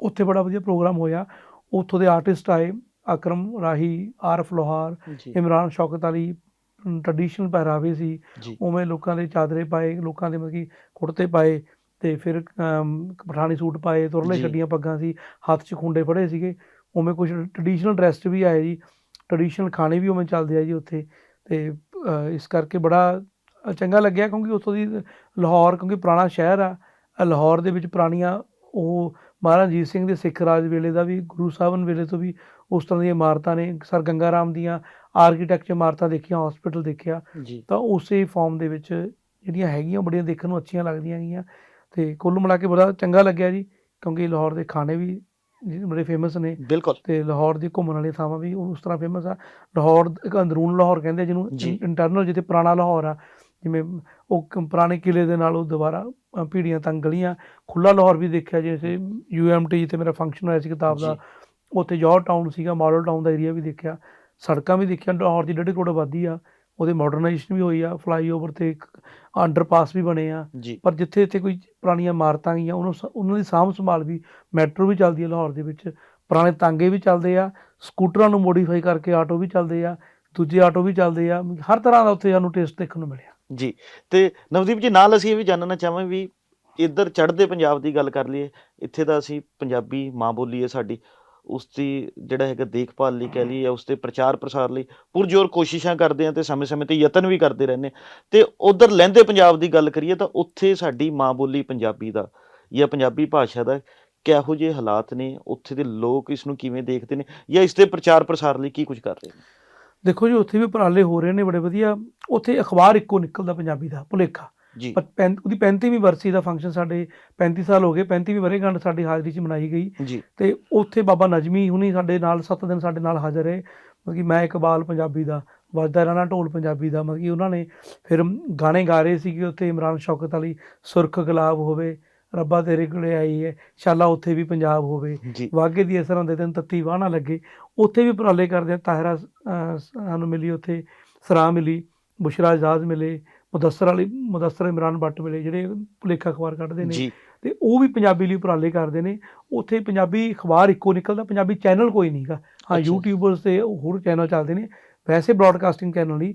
ਉੱਥੇ ਬੜਾ ਵਧੀਆ ਪ੍ਰੋਗਰਾਮ ਹੋਇਆ। ਉੱਥੋਂ ਦੇ ਆਰਟਿਸਟ ਆਏ ਅਕਰਮ ਰਾਹੀ ਆਰਫ ਲੋਹਾਰ ਇਮਰਾਨ ਸ਼ੌਕਤ ਅਲੀ ਟ੍ਰੈਡੀਸ਼ਨਲ ਪਹਿਰਾਵੇ ਸੀ। ਉਵੇਂ ਲੋਕਾਂ ਦੇ ਚਾਦਰੇ ਪਾਏ ਲੋਕਾਂ ਦੇ ਮਤਲਬ ਕਿ ਕੁੜਤੇ ਪਾਏ ਤੇ ਫਿਰ ਪਠਾਣੀ ਸੂਟ ਪਾਏ ਤੁਰਲੇ। ਛੱਡੀਆਂ ਪੱਗਾਂ ਸੀ ਹੱਥ 'ਚ ਖੁੰਡੇ ਫੜੇ ਸੀਗੇ। ਉਵੇਂ ਕੁਝ ਟ੍ਰੈਡੀਸ਼ਨਲ ਡਰੈਸ ਵੀ ਆਏ ਜੀ। ਟ੍ਰੈਡੀਸ਼ਨਲ ਖਾਣੇ ਵੀ ਉਵੇਂ ਚੱਲਦੇ ਆ ਜੀ ਉੱਥੇ ਤੇ ਇਸ ਕਰਕੇ ਬੜਾ ਚੰਗਾ ਲੱਗਿਆ ਕਿਉਂਕਿ ਉੱਥੋਂ ਦੀ ਲਾਹੌਰ ਕਿਉਂਕਿ ਪੁਰਾਣਾ ਸ਼ਹਿਰ ਆ ਲਾਹੌਰ ਦੇ ਵਿੱਚ ਪੁਰਾਣੀਆਂ ਉਹ ਮਹਾਰਾਜਾ ਰਣਜੀਤ ਸਿੰਘ ਦੇ ਸਿੱਖ ਰਾਜ ਵੇਲੇ ਦਾ ਵੀ ਗੁਰੂ ਸਾਹਿਬਾਨ ਵੇਲੇ ਤੋਂ ਵੀ ਉਸ ਤਰ੍ਹਾਂ ਦੀਆਂ ਇਮਾਰਤਾਂ ਨੇ ਸਰ ਗੰਗਾ ਰਾਮ ਦੀਆਂ ਆਰਕੀਟੈਕਚਰ ਇਮਾਰਤਾਂ ਦੇਖੀਆਂ ਹਸਪੀਟਲ ਦੇਖਿਆ। ਤਾਂ ਉਸੇ ਫਾਰਮ ਦੇ ਵਿੱਚ ਜਿਹੜੀਆਂ ਹੈਗੀਆਂ ਬੜੀਆਂ ਦੇਖਣ ਨੂੰ ਅੱਛੀਆਂ ਲੱਗਦੀਆਂ ਹੈਗੀਆਂ ਤੇ ਕੁੱਲ ਮਿਲਾ ਕੇ ਬੜਾ ਚੰਗਾ ਲੱਗਿਆ ਜੀ ਕਿਉਂਕਿ ਲਾਹੌਰ ਦੇ ਖਾਣੇ ਵੀ ਜੀ ਬੜੇ ਫੇਮਸ ਨੇ। ਬਿਲਕੁਲ। ਤੇ ਲਾਹੌਰ ਦੀ ਘੁੰਮਣ ਵਾਲੀਆਂ ਥਾਵਾਂ ਵੀ ਉਸ ਤਰ੍ਹਾਂ ਫੇਮਸ ਆ। ਲਾਹੌਰ ਇੱਕ ਅੰਦਰੂਨ ਲਾਹੌਰ ਕਹਿੰਦੇ ਜਿਹਨੂੰ ਜੀ। ਇੰਟਰਨਲ ਜਿੱਥੇ ਪੁਰਾਣਾ ਲਾਹੌਰ ਆ ਜਿਵੇਂ ਉਹ ਪੁਰਾਣੇ ਕਿਲੇ ਦੇ ਨਾਲ ਉਹ ਦੁਬਾਰਾ ਅ, ਭੀੜੀਆਂ ਤੰਗ ਗਲੀਆਂ। ਖੁੱਲਾ ਲਾਹੌਰ ਵੀ ਦੇਖਿਆ ਜਿਵੇਂ ਯੂਐਮਟੀ ਜਿੱਥੇ ਮੇਰਾ ਫੰਕਸ਼ਨ ਹੋਇਆ ਸੀ ਕਿਤਾਬ ਦਾ ਜੀ। ਉੱਥੇ ਜੌਹਰ ਟਾਊਨ ਸੀਗਾ ਮਾਡਲ ਟਾਊਨ ਦਾ ਏਰੀਆ ਵੀ ਦੇਖਿਆ। ਸੜਕਾਂ ਵੀ ਦੇਖੀਆਂ ਲਾਹੌਰ ਦੀ ਡੇਢ ਕਰੋੜ ਆਬਾਦੀ ਆ। ਉਹਦੇ ਮਾਡਰਨਾਈਜੇਸ਼ਨ ਵੀ ਹੋਈ ਆ ਫਲਾਈਓਵਰ ਤੇ ਇੱਕ ਅੰਡਰਪਾਸ ਵੀ ਬਣੇ ਆ। ਪਰ ਜਿੱਥੇ ਇੱਥੇ ਕੋਈ ਪੁਰਾਣੀਆਂ ਇਮਾਰਤਾਂ ਗਈਆਂ ਉਹਨੂੰ ਉਹਨਾਂ ਦੀ ਸਾਂਭ ਸੰਭਾਲ ਵੀ ਮੈਟਰੋ ਵੀ ਚੱਲਦੀ ਹੈ ਲਾਹੌਰ ਦੇ ਵਿੱਚ। ਪੁਰਾਣੇ ਤਾਂਗੇ ਵੀ ਚੱਲਦੇ ਆ ਸਕੂਟਰਾਂ ਨੂੰ ਮੋਡੀਫਾਈ ਕਰਕੇ ਆਟੋ ਵੀ ਚੱਲਦੇ ਆ ਦੂਜੇ ਆਟੋ ਵੀ ਚੱਲਦੇ ਆ ਹਰ ਤਰ੍ਹਾਂ ਦਾ ਉੱਥੇ ਸਾਨੂੰ ਟੇਸਟ ਦੇਖਣ ਨੂੰ ਮਿਲਿਆ। ਜੀ ਤੇ ਨਵਦੀਪ ਜੀ ਨਾਲ ਅਸੀਂ ਇਹ ਵੀ ਜਾਣਨਾ ਚਾਹਾਂਗੇ ਵੀ ਇੱਧਰ ਚੜ੍ਹਦੇ ਪੰਜਾਬ ਦੀ ਗੱਲ ਕਰ ਲਈਏ ਇੱਥੇ ਦਾ ਅਸੀਂ ਪੰਜਾਬੀ ਮਾਂ ਬੋਲੀ ਹੈ ਸਾਡੀ। ਉਸ ਦੀ ਜਿਹੜਾ ਹੈਗਾ ਦੇਖਭਾਲ ਲਈ ਕਹਿ ਲਈਏ ਜਾਂ ਉਸ ਦੇ ਪ੍ਰਚਾਰ ਪ੍ਰਸਾਰ ਲਈ ਪੁਰਜੋਰ ਕੋਸ਼ਿਸ਼ਾਂ ਕਰਦੇ ਆ ਤੇ ਸਮੇਂ-ਸਮੇਂ ਤੇ ਯਤਨ ਵੀ ਕਰਦੇ ਰਹਿੰਦੇ ਹਾਂ। ਤੇ ਉਧਰ ਲਹਿੰਦੇ ਪੰਜਾਬ ਦੀ ਗੱਲ ਕਰੀਏ ਤਾਂ ਉੱਥੇ ਸਾਡੀ ਮਾਂ ਬੋਲੀ ਪੰਜਾਬੀ ਦਾ ਜਾਂ ਪੰਜਾਬੀ ਭਾਸ਼ਾ ਦਾ ਕਿਹੋ ਜਿਹੇ ਹਾਲਾਤ ਨੇ, ਉੱਥੇ ਦੇ ਲੋਕ ਇਸ ਨੂੰ ਕਿਵੇਂ ਦੇਖਦੇ ਨੇ ਜਾਂ ਇਸ ਦੇ ਪ੍ਰਚਾਰ ਪ੍ਰਸਾਰ ਲਈ ਕੀ ਕੁਝ ਕਰ ਰਹੇ ਨੇ? ਦੇਖੋ ਜੀ, ਉੱਥੇ ਵੀ ਉਪਰਾਲੇ ਹੋ ਰਹੇ ਨੇ ਬੜੇ ਵਧੀਆ। ਉੱਥੇ ਅਖਬਾਰ ਇੱਕੋ ਨਿਕਲਦਾ ਪੰਜਾਬੀ ਦਾ, ਭੁਲੇਖਾ। ਜੀ। ਉਹਦੀ 35ਵੀਂ ਬਰਸੀ ਦਾ ਫੰਕਸ਼ਨ ਸਾਡੇ 35 ਸਾਲ ਹੋ ਗਏ 35ਵੀਂ ਵਰ੍ਹੇਗੰਢ ਸਾਡੀ ਹਾਜ਼ਰੀ 'ਚ ਮਨਾਈ ਗਈ। ਤੇ ਉੱਥੇ ਬਾਬਾ ਨਜਮੀ ਹੁਣੀ ਸਾਡੇ ਨਾਲ 7 ਦਿਨ ਸਾਡੇ ਨਾਲ ਹਾਜ਼ਰ ਰਹੇ। ਮਤਲਬ ਕਿ ਮੈਂ ਇਕਬਾਲ ਪੰਜਾਬੀ ਦਾ ਵੱਜਦਾ ਰਹਿਣਾ ਢੋਲ ਪੰਜਾਬੀ ਦਾ ਮਤਲਬ ਕਿ ਉਹਨਾਂ ਨੇ ਫਿਰ ਗਾਣੇ ਗਾ ਰਹੇ ਸੀਗੇ ਉੱਥੇ ਇਮਰਾਨ ਸ਼ੌਕਤ ਅਲੀ ਸੁਰਖ ਗੁਲਾਬ ਹੋਵੇ ਰੱਬਾ ਤੇਰੇ ਕੋਲੇ ਆਈ ਹੈ ਸ਼ਾਲਾ ਉੱਥੇ ਵੀ ਪੰਜਾਬ ਹੋਵੇ। ਵਾਗੇ ਦੀ ਅਸਰਾਂ ਦੇ ਦਿਨ ਤੱਤੀ ਵਾਹ ਨਾ ਲੱਗੇ। ਉੱਥੇ ਵੀ ਉਪਰਾਲੇ ਕਰਦੇ ਆ ਤਾਹਿਰਾ ਸਾਨੂੰ ਮਿਲੀ ਉੱਥੇ ਸਰਾਂ ਮਿਲੀ ਬੁਸ਼ਰਾ ਆਜ਼ਾਦ ਮਿਲੇ। ਮੁਦੱਸਰ ਅਲੀ ਮੁਦੱਸਰ ਇਮਰਾਨ ਬੱਟ ਮਿਲੇ ਜਿਹੜੇ ਭੁਲੇਖਾ ਅਖਬਾਰ ਕੱਢਦੇ ਨੇ ਤੇ ਉਹ ਵੀ ਪੰਜਾਬੀ ਲਈ ਉਪਰਾਲੇ ਕਰਦੇ ਨੇ। ਉੱਥੇ ਪੰਜਾਬੀ ਅਖਬਾਰ ਇੱਕੋ ਨਿਕਲਦਾ ਪੰਜਾਬੀ ਚੈਨਲ ਕੋਈ ਨਹੀਂਗਾ ਹਾਂ। ਯੂਟਿਊਬਰਸ ਤੇ ਹੋਰ ਚੈਨਲ ਚੱਲਦੇ ਨੇ। ਵੈਸੇ ਬ੍ਰਾਡਕਾਸਟਿੰਗ ਚੈਨਲ ਨਹੀਂ।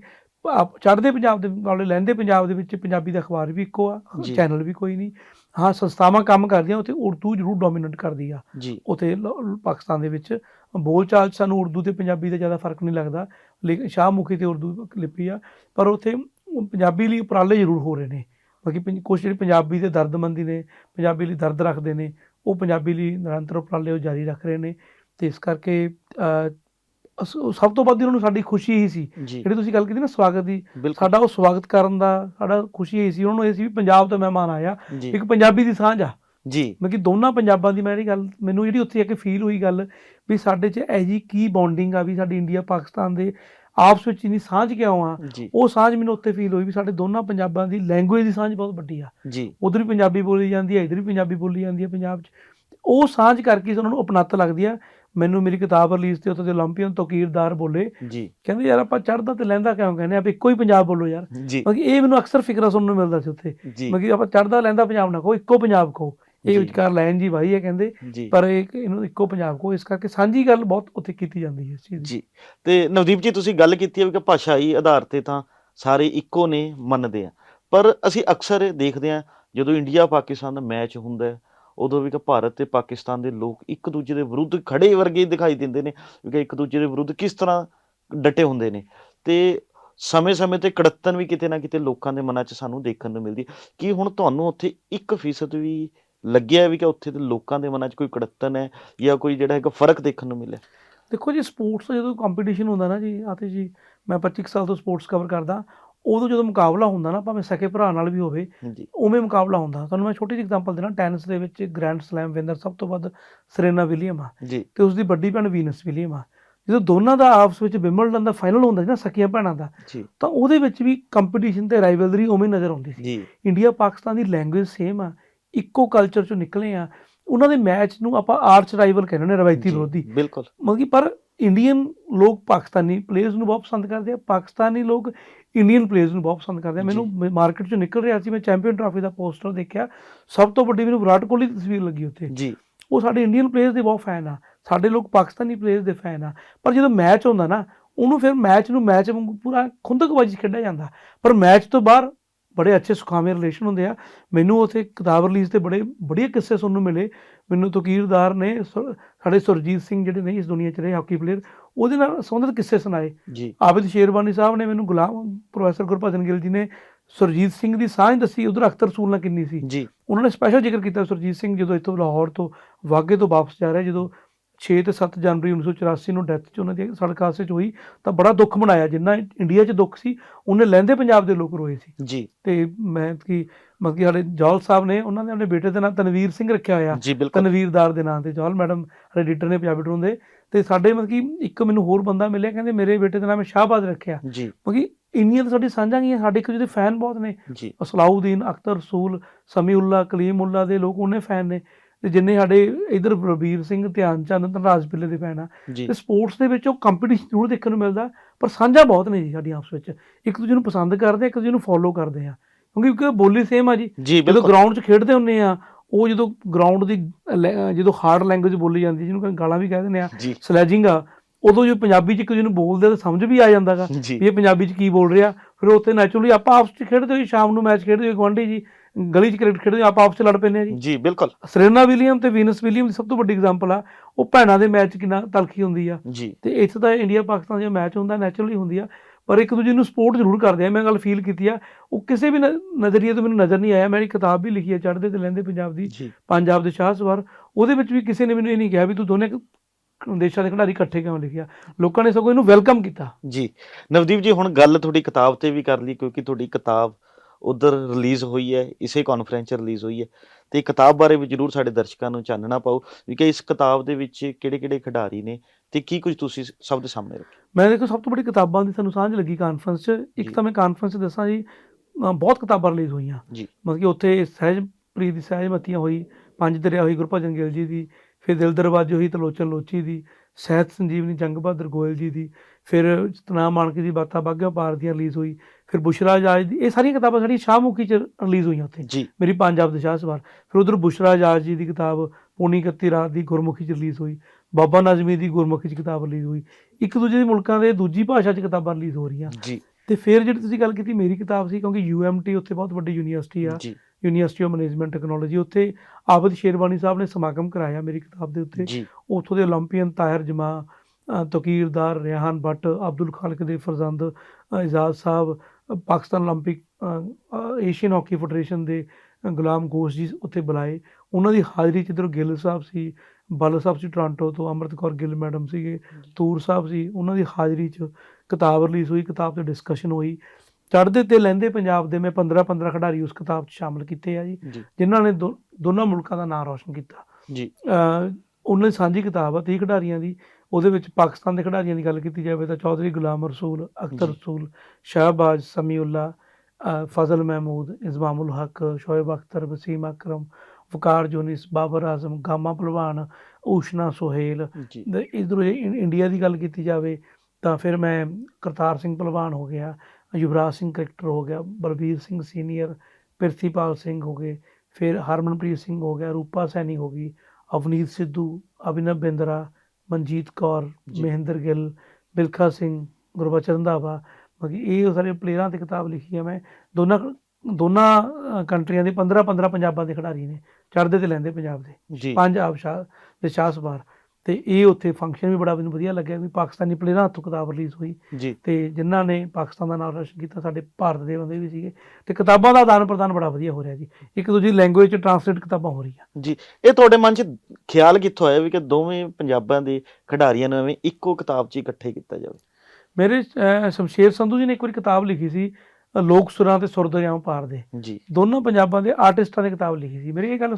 ਆਪ- ਚੜ੍ਹਦੇ ਪੰਜਾਬ ਦੇ ਵਾਲੇ ਲਹਿੰਦੇ ਪੰਜਾਬ ਦੇ ਵਿੱਚ ਪੰਜਾਬੀ ਦਾ ਅਖਬਾਰ ਵੀ ਇੱਕੋ ਆ। ਚੈਨਲ ਵੀ ਕੋਈ ਨਹੀਂ। ਹਾਂ ਸੰਸਥਾਵਾਂ ਕੰਮ ਕਰਦੀਆਂ ਉੱਥੇ ਉਰਦੂ ਜ਼ਰੂਰ ਡੋਮੀਨੇਟ ਕਰਦੀ ਆ। ਉੱਥੇ ਪਾਕਿਸਤਾਨ ਦੇ ਵਿੱਚ ਬੋਲਚਾਲ ਸਾਨੂੰ ਉਰਦੂ ਤੇ ਪੰਜਾਬੀ ਦਾ ਜ਼ਿਆਦਾ ਫ਼ਰਕ ਨਹੀਂ ਲੱਗਦਾ। ਲੇਕਿਨ ਸ਼ਾਹਮੁਖੀ ਤੇ ਉਰਦੂ ਲਿਪੀ ਆ। ਪਰ ਉੱਥੇ ਪੰਜਾਬੀ ਲਈ ਉਪਰਾਲੇ ਜ਼ਰੂਰ ਹੋ ਰਹੇ ਨੇ। ਬਾਕੀ ਪੰਜ- ਕੁਛ ਜਿਹੜੇ ਪੰਜਾਬੀ ਦੇ ਦਰਦਮੰਦੀ ਨੇ ਪੰਜਾਬੀ ਲਈ ਦਰਦ ਰੱਖਦੇ ਨੇ ਉਹ ਪੰਜਾਬੀ ਲਈ ਨਿਰੰਤਰ ਉਪਰਾਲੇ ਉਹ ਜਾਰੀ ਰੱਖ ਰਹੇ ਨੇ ਤੇ ਇਸ ਕਰਕੇ ਸਭ ਤੋਂ ਵੱਧ ਉਹਨਾਂ ਨੂੰ ਸਾਡੀ ਖੁਸ਼ੀ ਹੀ ਸੀ। ਜਿਹੜੀ ਤੁਸੀਂ ਗੱਲ ਕੀਤੀ ਨਾ ਸਵਾਗਤ ਦੀ ਸਾਡਾ ਉਹ ਸਵਾਗਤ ਕਰਨ ਦਾ ਸਾਡਾ ਖੁਸ਼ੀ ਇਹ ਸੀ ਉਹਨਾਂ ਨੂੰ ਇਹ ਸੀ ਵੀ ਪੰਜਾਬ ਤੋਂ ਮਹਿਮਾਨ ਆਇਆ ਇੱਕ ਪੰਜਾਬੀ ਦੀ ਸਾਂਝ ਆ। ਜੀ। ਮਤਲਬ ਕਿ ਦੋਨਾਂ ਪੰਜਾਬਾਂ ਦੀ ਮੈਂ ਜਿਹੜੀ ਗੱਲ ਮੈਨੂੰ ਜਿਹੜੀ ਉੱਥੇ ਆ ਕੇ ਫੀਲ ਹੋਈ ਗੱਲ ਵੀ ਸਾਡੇ 'ਚ ਇਹ ਜੀ ਕੀ ਬੌਂਡਿੰਗ ਆ ਵੀ ਸਾਡੀ ਇੰਡੀਆ ਪਾਕਿਸਤਾਨ ਦੇ ਆਪਸ ਵਿੱਚ ਇਨੀ ਸਾਂਝ ਕਿਉਂ ਆ? ਉਹ ਸਾਂਝ ਮੈਨੂੰ ਉੱਥੇ ਫੀਲ ਹੋਈ ਵੀ ਸਾਡੇ ਦੋਨਾਂ ਪੰਜਾਬਾਂ ਦੀ ਲੈਂਗੁਏਜ ਦੀ ਸਾਂਝ ਬਹੁਤ ਵੱਡੀ ਆ। ਉਧਰ ਵੀ ਪੰਜਾਬੀ ਬੋਲੀ ਜਾਂਦੀ ਹੈ ਇਧਰ ਵੀ ਪੰਜਾਬੀ ਬੋਲੀ ਜਾਂਦੀ ਹੈ ਪੰਜਾਬ 'ਚ। ਉਹ ਸਾਂਝ ਕਰਕੇ ਉਹਨਾਂ ਨੂੰ ਅਪਣਤ ਲੱਗਦੀ ਆ। ਮੈਨੂੰ ਮੇਰੀ ਕਿਤਾਬ ਰਿਲੀਜ਼ ਤੇ ਉੱਥੇ ਦੇ 올림픽ਨ ਤੌਕੀਰਦਾਰ ਬੋਲੇ। ਜੀ। ਕਹਿੰਦੇ ਯਾਰ ਆਪਾਂ ਚੜਦਾ ਤੇ ਲੈਂਦਾ ਕਿਉਂ? ਕਹਿੰਦੇ ਆਪ ਇੱਕੋ ਹੀ ਪੰਜਾਬ ਬੋਲੋ ਯਾਰ। ਮਤਲਬ ਇਹ ਮੈਨੂੰ ਅਕਸਰ ਫਿਕਰਾ ਸੁਣਨ ਨੂੰ ਮਿਲਦਾ ਸੀ ਉੱਥੇ। ਮਤਲਬ ਆਪਾਂ ਚੜਦਾ ਲੈਂਦਾ ਪੰਜਾਬ ਨਾ ਕਹੋ ਇੱਕੋ ਪੰਜਾਬ ਕਹੋ। ਇਹ। ਵਿਚਕਾਰ ਲਾਈਨ ਜੀ ਵਾਹੀ ਹੈ ਕਹਿੰਦੇ ਪਰ ਇਹ ਇਹਨੂੰ ਇੱਕੋ ਪੰਜਾਬ ਕੋ ਇਸ ਕਰਕੇ ਸਾਂਝੀ ਗੱਲ ਬਹੁਤ ਉੱਥੇ ਕੀਤੀ ਜਾਂਦੀ ਹੈ ਇਸ ਚੀਜ਼ ਦੀ। ਜੀ। ਤੇ ਨਵਦੀਪ ਜੀ ਤੁਸੀਂ ਗੱਲ ਕੀਤੀ ਹੈ ਕਿ ਭਾਸ਼ਾਈ ਆਧਾਰ ਤੇ ਤਾਂ ਸਾਰੇ ਇੱਕੋ ਨੇ ਮੰਨਦੇ ਆ। ਪਰ ਅਸੀਂ ਅਕਸਰ ਦੇਖਦੇ ਆ ਜਦੋਂ ਇੰਡੀਆ ਪਾਕਿਸਤਾਨ ਦਾ ਮੈਚ ਹੁੰਦਾ ਉਦੋਂ ਵੀ ਕਿ ਭਾਰਤ ਤੇ ਪਾਕਿਸਤਾਨ ਦੇ ਲੋਕ ਇੱਕ ਦੂਜੇ ਦੇ ਵਿਰੁੱਧ ਖੜੇ ਵਰਗੇ ਦਿਖਾਈ ਦਿੰਦੇ ਨੇ ਕਿ ਇੱਕ ਦੂਜੇ ਦੇ ਵਿਰੁੱਧ ਕਿਸ ਤਰ੍ਹਾਂ ਡਟੇ ਹੁੰਦੇ ਨੇ। ਤੇ ਸਮੇਂ-ਸਮੇਂ ਤੇ ਕੜੱਤਨ ਵੀ ਕਿਤੇ ਨਾ ਕਿਤੇ ਲੋਕਾਂ ਦੇ ਮਨਾਂ 'ਚ ਸਾਨੂੰ ਦੇਖਣ ਨੂੰ ਮਿਲਦੀ ਕੀ ਹੁਣ ਤੁਹਾਨੂੰ ਉੱਥੇ 1% ਵੀ ਲੱਗਿਆ ਵੀ ਕਿ ਉੱਥੇ ਦੇ ਲੋਕਾਂ ਦੇ ਮਨਾਂ 'ਚ ਕੋਈ ਕੜੱਤਨ ਹੈ ਜਾਂ ਕੋਈ ਜਿਹੜਾ ਹੈਗਾ ਫ਼ਰਕ ਦੇਖਣ ਨੂੰ ਮਿਲਿਆ? ਦੇਖੋ ਜੀ ਸਪੋਰਟਸ ਜਦੋਂ ਕੰਪੀਟੀਸ਼ਨ ਹੁੰਦਾ ਨਾ ਜੀ ਆਤੇ ਜੀ ਮੈਂ 25 ਕੁ ਸਾਲ ਤੋਂ ਸਪੋਰਟਸ ਕਵਰ ਕਰਦਾ ਉਦੋਂ ਜਦੋਂ ਮੁਕਾਬਲਾ ਹੁੰਦਾ ਨਾ ਭਾਵੇਂ ਸਕੇ ਭਰਾ ਨਾਲ ਵੀ ਹੋਵੇ ਉਵੇਂ ਮੁਕਾਬਲਾ ਹੁੰਦਾ। ਤੁਹਾਨੂੰ ਮੈਂ ਛੋਟੀ ਜਿਹੀ ਐਗਜ਼ਾਮਪਲ ਦੇਣਾ ਟੈਨਿਸ ਦੇ ਵਿੱਚ ਗ੍ਰੈਂਡ ਸਲੈਮ ਵਿਨਰ ਸਭ ਤੋਂ ਵੱਧ ਸਰੇਨਾ ਵਿਲੀਅਮ ਆ ਤੇ ਉਸ ਦੀ ਵੱਡੀ ਭੈਣ ਵੀਨਸ ਵਿਲੀਅਮ ਆ। ਜਦੋਂ ਦੋਨਾਂ ਦਾ ਆਪਸ ਵਿੱਚ ਵਿੰਬਲਡਨ ਦਾ ਫਾਈਨਲ ਹੁੰਦਾ ਸੀ ਨਾ ਸਕੀਆਂ ਭੈਣਾਂ ਦਾ ਤਾਂ ਉਹਦੇ ਵਿੱਚ ਵੀ ਕੰਪੀਟੀਸ਼ਨ ਤੇ ਰਾਈਵਲਰੀ ਉਵੇਂ ਨਜ਼ਰ ਆਉਂਦੀ ਸੀ। ਇੰਡੀਆ ਪਾਕਿਸਤਾਨ ਦੀ ਲੈਂਗੁਏਜ ਸੇਮ ਆ। ਇੱਕੋ ਕਲਚਰ ਚੋਂ ਨਿਕਲੇ ਆ ਉਹਨਾਂ ਦੇ ਮੈਚ ਨੂੰ ਆਪਾਂ ਆਰਚ ਰਾਈਵਲ ਕਹਿੰਦੇ ਨੇ ਰਵਾਇਤੀ ਵਿਰੋਧੀ। ਬਿਲਕੁਲ। ਮਤਲਬ ਕਿ ਪਰ ਇੰਡੀਅਨ ਲੋਕ ਪਾਕਿਸਤਾਨੀ ਪਲੇਅਰਸ ਨੂੰ ਬਹੁਤ ਪਸੰਦ ਕਰਦੇ ਆ ਪਾਕਿਸਤਾਨੀ ਲੋਕ ਇੰਡੀਅਨ ਪਲੇਅਰਸ ਨੂੰ ਬਹੁਤ ਪਸੰਦ ਕਰਦੇ ਆ। ਮੈਨੂੰ ਮਾਰਕੀਟ ਚੋਂ ਨਿਕਲ ਰਿਹਾ ਸੀ ਮੈਂ ਚੈਂਪੀਅਨ ਟਰਾਫੀ ਦਾ ਪੋਸਟਰ ਦੇਖਿਆ ਸਭ ਤੋਂ ਵੱਡੀ ਮੈਨੂੰ ਵਿਰਾਟ ਕੋਹਲੀ ਦੀ ਤਸਵੀਰ ਲੱਗੀ ਉੱਥੇ। ਜੀ। ਉਹ ਸਾਡੇ ਇੰਡੀਅਨ ਪਲੇਅਰਸ ਦੇ ਬਹੁਤ ਫੈਨ ਆ ਸਾਡੇ ਲੋਕ ਪਾਕਿਸਤਾਨੀ ਪਲੇਅਰਸ ਦੇ ਫੈਨ ਆ। ਪਰ ਜਦੋਂ ਮੈਚ ਹੁੰਦਾ ਨਾ ਉਹਨੂੰ ਫਿਰ ਮੈਚ ਨੂੰ ਮੈਚ ਵਾਂਗੂ ਪੂਰਾ ਖੁੰਦਕਬਾਜ਼ੀ ਖੇਡਿਆ ਜਾਂਦਾ। ਪਰ ਮੈਚ ਤੋਂ ਬਾਹਰ ਬੜੇ ਅੱਛੇ ਸੁਖਾਵੇਂ ਰਿਲੇਸ਼ਨ ਹੁੰਦੇ ਆ। ਮੈਨੂੰ ਉੱਥੇ ਕਿਤਾਬ ਰਿਲੀਜ਼ ਤੇ ਬੜੇ ਬੜੀਆ ਕਿੱਸੇ ਸੁਣਨ ਨੂੰ ਮਿਲੇ। ਮੈਨੂੰ ਤਕੀਰਦਾਰ ਨੇ ਸਾਡੇ ਸੁਰਜੀਤ ਸਿੰਘ ਜਿਹੜੇ ਨਹੀਂ ਇਸ ਦੁਨੀਆ 'ਚ ਰਹੇ ਹਾਕੀ ਪਲੇਅਰ ਉਹਦੇ ਨਾਲ ਸੰਬੰਧਿਤ ਕਿੱਸੇ ਸੁਣਾਏ। ਜੀ। ਆਬਿਦ ਸ਼ੇਰਵਾਨੀ ਸਾਹਿਬ ਨੇ ਮੈਨੂੰ ਗੁਲਾਮ ਪ੍ਰੋਫੈਸਰ ਗੁਰਭਜਨ ਗਿੱਲ ਜੀ ਨੇ ਸੁਰਜੀਤ ਸਿੰਘ ਦੀ ਸਾਂਝ ਦੱਸੀ ਉਧਰ ਅਖਤਰ ਰਸੂਲ ਨਾਲ ਕਿੰਨੀ ਸੀ। ਜੀ। ਉਹਨਾਂ ਨੇ ਸਪੈਸ਼ਲ ਜ਼ਿਕਰ ਕੀਤਾ ਸੁਰਜੀਤ ਸਿੰਘ ਜਦੋਂ ਇੱਥੋਂ ਲਾਹੌਰ ਤੋਂ ਵਾਗੇ ਤੋਂ ਵਾਪਸ ਜਾ ਰਿਹਾ ਜਦੋਂ 6 ਤੇ 7 ਜਨਵਰੀ 1984 ਨੂੰ ਡੈਥ ਚ ਉਹਨਾਂ ਦੀ ਸੜਕ ਹਾਦਸੇ ਚ ਹੋਈ ਤਾਂ ਬੜਾ ਦੁੱਖ ਮਨਾਇਆ ਜਿੰਨਾ ਇੰਡੀਆ 'ਚ ਦੁੱਖ ਸੀ ਉਹਨੇ ਲਹਿੰਦੇ ਪੰਜਾਬ ਦੇ ਲੋਕ ਰੋਏ ਸੀ। ਜੀ। ਤੇ ਮੈਂ ਕੀ ਮਤਲਬ ਕਿ ਸਾਡੇ ਜੌਲ ਸਾਹਿਬ ਨੇ ਉਹਨਾਂ ਨੇ ਆਪਣੇ ਬੇਟੇ ਦੇ ਨਾਂ ਤਨਵੀਰ ਸਿੰਘ ਰੱਖਿਆ ਹੋਇਆ। ਤਨਵੀਰਦਾਰ ਦੇ ਨਾਂ ਤੇ ਜੌਲ ਮੈਡਮ ਐਡੀਟਰ ਨੇ ਪੰਜਾਬੀ ਟਰੂਨ ਦੇ ਤੇ ਸਾਡੇ ਮਤਲਬ ਕਿ ਇੱਕ ਮੈਨੂੰ ਹੋਰ ਬੰਦਾ ਮਿਲਿਆ ਕਹਿੰਦੇ ਮੇਰੇ ਬੇਟੇ ਦਾ ਨਾਮ ਸ਼ਾਹਬਾਜ਼ ਰੱਖਿਆ। ਜੀ। ਕਿ ਇੰਨੀਆਂ ਤਾਂ ਸਾਡੀ ਸਾਂਝਾਂ ਗਈਆਂ ਸਾਡੇ ਇੱਕ ਜਿਹਦੇ ਫੈਨ ਬਹੁਤ ਨੇ। ਅਸਲਾਉਦੀਨ ਅਖਤਰ ਰਸੂਲ ਸਮੀਉੱਲਾ ਕਲੀਮਉੱਲਾ ਦੇ ਲੋਕ ਉਹਨੇ ਫੈਨ ਨੇ। ਤੇ ਜਿੰਨੇ ਸਾਡੇ ਇਧਰ ਰਵੀਰ ਸਿੰਘ ਧਿਆਨ ਚੰਦ ਧਨਰਾਜ ਪਿੱਲੇ ਦੇ ਫੈਨ ਆ ਤੇ ਸਪੋਰਟਸ ਦੇ ਵਿੱਚ ਉਹ ਕੰਪੀਟੀਸ਼ਨ ਜ਼ਰੂਰ ਦੇਖਣ ਨੂੰ ਮਿਲਦਾ ਪਰ ਸਾਂਝਾ ਬਹੁਤ ਨੇ ਜੀ ਸਾਡੀ ਆਪਸ ਵਿੱਚ। ਇੱਕ ਦੂਜੇ ਨੂੰ ਪਸੰਦ ਕਰਦੇ ਆ ਇੱਕ ਦੂਜੇ ਨੂੰ ਫੋਲੋ ਕਰਦੇ ਆ। ਕਿਉਂਕਿ ਕਿਉਂਕਿ ਬੋਲੀ ਸੇਮ ਆ ਜੀ। ਜਦੋਂ ਗਰਾਊਂਡ 'ਚ ਖੇਡਦੇ ਹੁੰਨੇ ਆ ਉਹ ਜਦੋਂ ਗਰਾਊਂਡ ਦੀ ਜਦੋਂ ਹਾਰਡ ਲੈਂਗੁਏਜ ਬੋਲੀ ਜਾਂਦੀ ਜਿਹਨੂੰ ਕਹਿੰਦੇ ਗਾਲਾਂ ਵੀ ਕਹਿ ਦਿੰਦੇ ਆ ਸਲੈਜਿੰਗ ਆ ਉਦੋਂ ਜੋ ਪੰਜਾਬੀ 'ਚ ਇੱਕ ਦੂਜੇ ਨੂੰ ਬੋਲਦੇ ਤਾਂ ਸਮਝ ਵੀ ਆ ਜਾਂਦਾਗਾ ਵੀ ਇਹ ਪੰਜਾਬੀ 'ਚ ਕੀ ਬੋਲ ਰਿਹਾ। ਫਿਰ ਉੱਥੇ ਨੈਚੁਰਲੀ ਆਪਾਂ ਆਪਸ 'ਚ ਖੇਡਦੇ ਹੋਏ ਸ਼ਾਮ ਨੂੰ ਮੈਚ ਖੇਡਦੇ ਹੋਏ ਗੁਆਂਢੀ ਜੀ ਗਲੀ 'ਚ ਕ੍ਰਿਕਟ ਖੇਡਦੇ ਆਪਾਂ ਆਪਸ 'ਚ ਲੜ ਪੈਂਦੇ ਆ ਜੀ। ਜੀ ਬਿਲਕੁਲ। ਸਰੇਨਾ ਵਿਲੀਅਮ ਤੇ ਵੀਨਸ ਵਿਲੀਅਮ ਦੀ ਸਭ ਤੋਂ ਵੱਡੀ ਐਗਜ਼ਾਮਪਲ ਆ ਉਹ ਭੈਣਾਂ ਦੇ ਮੈਚ ਕਿੰਨਾ ਤਲਖੀ ਹੁੰਦੀ ਆ। ਜੀ। ਤੇ ਇੱਥੇ ਤਾਂ ਇੰਡੀਆ ਪਾਕਿਸਤਾਨ ਦਾ ਮੈਚ ਹੁੰਦਾ ਨੈਚੁਰਲੀ ਹੁੰਦੀ ਆ ਪਰ ਇੱਕ ਦੂਜੇ ਨੂੰ ਸਪੋਰਟ ਜ਼ਰੂਰ ਕਰਦੇ ਆ। ਮੈਂ ਗੱਲ ਫੀਲ ਕੀਤੀ ਆ ਉਹ ਕਿਸੇ ਵੀ ਨਜ਼ਰੀਏ ਤੋਂ ਮੈਨੂੰ ਨਜ਼ਰ ਨਹੀਂ ਆਇਆ। ਮੇਰੀ ਕਿਤਾਬ ਵੀ ਲਿਖੀ ਆ ਚੜ੍ਹਦੇ ਤੇ ਲੈਂਦੇ ਪੰਜਾਬ ਦੀ ਜੀ। ਪੰਜਾਬ ਦੇ ਸ਼ਾਹ ਸਵਾਰ। ਉਹਦੇ ਵਿੱਚ ਵੀ ਕਿਸੇ ਨੇ ਮੈਨੂੰ ਇਹ ਨਹੀਂ ਕਿਹਾ ਵੀ ਤੂੰ ਦੋਨੇ ਦੇਸ਼ਾਂ ਦੇ ਖਿਡਾਰੀ ਇਕੱਠੇ ਕਿਉਂ ਲਿਖਿਆ? ਲੋਕਾਂ ਨੇ ਸਗੋਂ ਇਹਨੂੰ ਵੈਲਕਮ ਕੀਤਾ। ਜੀ। ਨਵਦੀਪ ਜੀ ਹੁਣ ਗੱਲ ਤੁਹਾਡੀ ਕਿਤਾਬ ਤੇ ਵੀ ਕਰ ਲਈ ਕਿਉਂਕਿ ਤੁਹਾਡੀ ਕਿਤਾਬ ਉਧਰ ਰਿਲੀਜ਼ ਹੋਈ ਹੈ ਇਸੇ ਕਾਨਫਰੰਸ 'ਚ ਰਿਲੀਜ਼ ਹੋਈ ਹੈ ਤੇ ਕਿਤਾਬ ਬਾਰੇ ਵੀ ਜਰੂਰ ਸਾਡੇ ਦਰਸ਼ਕਾਂ ਨੂੰ ਚਾਨਣਾ ਪਾਓ ਕਿ ਇਸ ਕਿਤਾਬ ਦੇ ਵਿੱਚ ਕਿਹੜੇ-ਕਿਹੜੇ ਖਿਡਾਰੀ ਨੇ ਤੇ ਕੀ ਕੁਝ ਤੁਸੀਂ ਸਭ ਦੇ ਸਾਹਮਣੇ ਰੱਖਿਆ ਮੈਂ ਦੇਖੋ ਸਭ ਤੋਂ ਵੱਡੀ ਕਿਤਾਬਾਂ ਦੀ ਸਾਨੂੰ ਸਾਂਝ ਲੱਗੀ ਕਾਨਫਰੰਸ 'ਚ ਇੱਕ। ਤਾਂ ਮੈਂ ਕਾਨਫਰੰਸ 'ਚ ਦੱਸਾਂ ਜੀ ਬਹੁਤ ਕਿਤਾਬਾਂ ਰਿਲੀਜ਼ ਹੋਈਆਂ ਜੀ। ਮਤਲਬ ਕਿ ਉੱਥੇ ਸਹਿਜਪ੍ਰੀਤ ਦੀ ਸਹਿਜਮਤੀਆਂ ਹੋਈ ਪੰਜ ਦਰਿਆ ਹੋਈ ਗੁਰਭਜਨ ਗਿੱਲ ਜੀ ਦੀ ਫਿਰ ਦਿਲ ਦਰਵਾਜ਼ੇ ਹੋਈ ਤਲੋਚਨ ਲੋਚੀ ਦੀ ਸਹਿਤ ਸੰਜੀਵਨੀ ਜੰਗ ਬਹਾਦਰ ਗੋਇਲ ਜੀ ਦੀ ਫਿਰ ਸਤਨਾਮ ਮਾਨਕੀ ਦੀ ਬਾਤਾਂ ਬਾਗਿਆ ਪਾਰ ਦੀਆਂ ਰਿਲੀਜ਼ ਹੋਈ। ਫਿਰ ਬੁਸ਼ਰਾ ਜਾਜ ਦੀ ਇਹ ਸਾਰੀਆਂ ਕਿਤਾਬਾਂ ਸਾਡੀ ਸ਼ਾਹਮੁਖੀ ਚ ਰਿਲੀਜ਼ ਹੋਈਆਂ ਉੱਥੇ। ਮੇਰੀ ਪੰਜਾਬ ਦੇ ਸ਼ਾਹ ਸਵਾਰ ਫਿਰ ਉਧਰ ਬੁਸ਼ਰਾ ਜਾਜ ਜੀ ਦੀ ਕਿਤਾਬ ਪੂਨੀ 31 ਰਾਤ ਦੀ ਗੁਰਮੁਖੀ ਚ ਰਿਲੀਜ਼ ਹੋਈ। ਬਾਬਾ ਨਜ਼ਮੀ ਦੀ ਗੁਰਮੁਖੀ ਚ ਕਿਤਾਬ ਰਿਲੀਜ਼ ਹੋਈ। ਇੱਕ ਦੂਜੇ ਦੇ ਮੁਲਕਾਂ ਦੇ ਦੂਜੀ ਭਾਸ਼ਾ ਚ ਕਿਤਾਬਾਂ ਰਿਲੀਜ਼ ਹੋ ਰਹੀਆਂ। ਜੀ। ਤੇ ਫਿਰ ਜਿਹੜੀ ਤੁਸੀਂ ਗੱਲ ਕੀਤੀ ਮੇਰੀ ਕਿਤਾਬ ਸੀ ਕਿਉਂਕਿ ਯੂਐਮਟੀ ਉੱਥੇ ਬਹੁਤ ਵੱਡੀ ਯੂਨੀਵਰਸਿਟੀ ਆ। ਯੂਨੀਵਰਸਿਟੀ ਆਫ ਮੈਨੇਜਮੈਂਟ ਟੈਕਨੋਲੋਜੀ ਉੱਥੇ ਆਬਦ ਸ਼ੇਰਵਾਨੀ ਸਾਹਿਬ ਨੇ ਸਮਾਗਮ ਕਰਾਇਆ ਮੇਰੀ ਕਿਤਾਬ ਦੇ ਉੱਤੇ। ਉੱਥੋਂ ਦੇ 올림픽ੀਅਨ ਤਾਇਰ ਜਮਾ ਤਕੀਰਦਾਰ ਰਿਹਾਨ ਭੱਟ ਅਬਦੁਲ ਖਾਲਕ ਦੇ ਫਰਜ਼ੰਦ ਅ, ਇਜਾਜ਼ ਸਾਹਿਬ ਅ, ਪਾਕਿਸਤਾਨ 올림픽 ਅ, ਅ, ਏਸ਼ੀਅਨ ਹਾਕੀ ਫੈਡਰੇਸ਼ਨ ਦੇ ਅ, ਗੁਲਾਮ ਗੋਸ਼ ਜੀ ਉੱਥੇ ਬੁਲਾਏ ਉਹਨਾਂ ਦੀ ਹਾਜ਼ਰੀ ਚ ਇੱਧਰੋਂ ਗਿੱਲ ਸਾਹਿਬ ਸੀ ਬਾਲਾ ਸਾਹਿਬ ਸੀ ਟੋਰਾਂਟੋ ਤੋਂ ਅੰਮ੍ਰਿਤ ਕੌਰ ਗਿੱਲ ਮੈਡਮ ਸੀਗੇ ਤੂਰ ਸਾਹਿਬ ਸੀ ਉਹਨਾਂ ਦੀ ਹਾਜ਼ਰੀ ਚ ਕਿਤਾਬ ਰਿਲੀਜ਼ ਹੋਈ ਕਿਤਾਬ ਤੇ ਡਿਸਕਸ਼ਨ ਹੋਈ ਚੜ੍ਹਦੇ ਤੇ ਲਹਿੰਦੇ ਪੰਜਾਬ ਦੇ ਮੈਂ 15 15 ਖਿਡਾਰੀ ਉਸ ਕਿਤਾਬ 'ਚ ਸ਼ਾਮਲ ਕੀਤੇ ਆ ਜੀ ਜੀ ਜਿਨ੍ਹਾਂ ਨੇ ਦੋ- ਦੋਨਾਂ ਮੁਲਕਾਂ ਦਾ ਨਾਮ ਰੌਸ਼ਨ ਕੀਤਾ ਜੀ ਅਹ ਉਹਨਾਂ ਦੀ ਸਾਂਝੀ ਕਿਤਾਬ ਆ 30 ਖਿਡਾਰੀਆਂ ਦੀ ਉਹਦੇ ਵਿੱਚ ਪਾਕਿਸਤਾਨ ਦੇ ਖਿਡਾਰੀਆਂ ਦੀ ਗੱਲ ਕੀਤੀ ਜਾਵੇ ਤਾਂ ਚੌਧਰੀ ਗੁਲਾਮ ਰਸੂਲ ਅਖਤਰ। ਰਸੂਲ ਸ਼ਹਿਬਾਜ਼ ਸਮੀਉੱਲਾ ਫਜ਼ਲ ਮਹਿਮੂਦ ਇਜ਼ਮਾਮੁਲ ਹਕ ਸ਼ੋਇਬ ਅਖਤਰ ਵਸੀਮ ਅਕਰਮ ਵਕਾਰ ਜੋਨਿਸ ਬਾਬਰ ਆਜ਼ਮ ਗਾਮਾ ਪਹਿਲਵਾਨ ਊਸ਼ਨਾ ਸੁਹੇਲ ਇਧਰੋਂ ਇੰਡੀਆ ਦੀ ਗੱਲ ਕੀਤੀ ਜਾਵੇ ਤਾਂ ਫਿਰ ਮੈਂ ਕਰਤਾਰ ਸਿੰਘ ਪਹਿਲਵਾਨ ਹੋ ਗਿਆ ਯੁਵਰਾਜ ਸਿੰਘ ਕ੍ਰਿਕਟਰ ਹੋ ਗਿਆ ਬਲਬੀਰ ਸਿੰਘ ਸੀਨੀਅਰ ਪ੍ਰਿਥੀਪਾਲ ਸਿੰਘ ਹੋ ਗਏ ਫਿਰ ਹਰਮਨਪ੍ਰੀਤ ਸਿੰਘ ਹੋ ਗਿਆ ਰੂਪਾ ਸੈਣੀ ਹੋ ਗਈ ਅਵਨੀਤ ਸਿੱਧੂ ਅਭਿਨਵ ਬਿੰਦਰਾ ਮਨਜੀਤ ਕੌਰ। ਮਹਿੰਦਰ ਗਿੱਲ ਬਿਲਖਾ ਸਿੰਘ ਗੁਰਬਚਨ ਰੰਧਾਵਾ ਬਾਕੀ ਇਹ ਸਾਰੇ ਪਲੇਅਰਾਂ ਤੇ ਕਿਤਾਬ ਲਿਖੀ ਹੈ ਮੈਂ। ਦੋਨਾਂ ਦੋਨਾਂ ਕੰਟਰੀਆਂ ਦੇ 15 15 ਪੰਜਾਬਾਂ ਦੇ ਖਿਡਾਰੀ ਨੇ। ਚੜ੍ਹਦੇ ਤੇ ਲੈਂਦੇ ਪੰਜਾਬ ਦੇ। ਪੰਜ ਆਬਸ਼ਾਹ ਤੇ ਸ਼ਾਹਸਵਾਰ ਤੇ ਇਹ ਉੱਥੇ ਫੰਕਸ਼ਨ ਵੀ ਬੜਾ ਮੈਨੂੰ ਵਧੀਆ ਲੱਗਿਆ ਵੀ ਪਾਕਿਸਤਾਨੀ ਪਲੇਅਰਾਂ ਹੱਥੋਂ ਕਿਤਾਬ ਰਿਲੀਜ਼ ਹੋਈ। ਤੇ ਜਿਨ੍ਹਾਂ ਨੇ ਪਾਕਿਸਤਾਨ ਦਾ ਨਾਮ ਰੋਸ਼ਨ ਕੀਤਾ ਸਾਡੇ ਭਾਰਤ ਦੇ ਬੰਦੇ ਵੀ ਸੀਗੇ। ਤੇ ਕਿਤਾਬਾਂ ਦਾ ਆਦਾਨ ਪ੍ਰਦਾਨ ਬੜਾ ਵਧੀਆ ਹੋ ਰਿਹਾ ਜੀ। ਇੱਕ ਦੂਜੀ ਲੈਂਗੁਏਜ ਚ ਟਰਾਂਸਲੇਟ ਕਿਤਾਬਾਂ ਹੋ ਰਹੀਆਂ। ਜੀ ਇਹ ਤੁਹਾਡੇ ਮਨ 'ਚ ਖਿਆਲ ਕਿੱਥੋਂ ਆਇਆ ਵੀ ਕਿ ਦੋਵੇਂ ਪੰਜਾਬਾਂ ਦੇ ਖਿਡਾਰੀਆਂ ਨੂੰ ਐਵੇਂ ਇੱਕੋ ਕਿਤਾਬ 'ਚ ਇਕੱਠੇ ਕੀਤਾ ਜਾਵੇ? ਮੇਰੇ ਸ਼ਮਸ਼ੇਰ ਸੰਧੂ ਜੀ ਨੇ ਇੱਕ ਵਾਰੀ ਕਿਤਾਬ ਲਿਖੀ ਸੀ ਲੋਕ ਸੁਰਾਂ ਤੇ ਸੁਰ ਦਰਿਆਵਾਂ ਪਾਰ ਦੇ। ਜੀ। ਦੋਨੋਂ ਪੰਜਾਬਾਂ ਦੇ ਆਰਟਿਸਟਾਂ ਨੇ ਕਿਤਾਬ ਲਿਖੀ ਸੀ। ਮੇਰੀ ਇਹ ਗੱਲ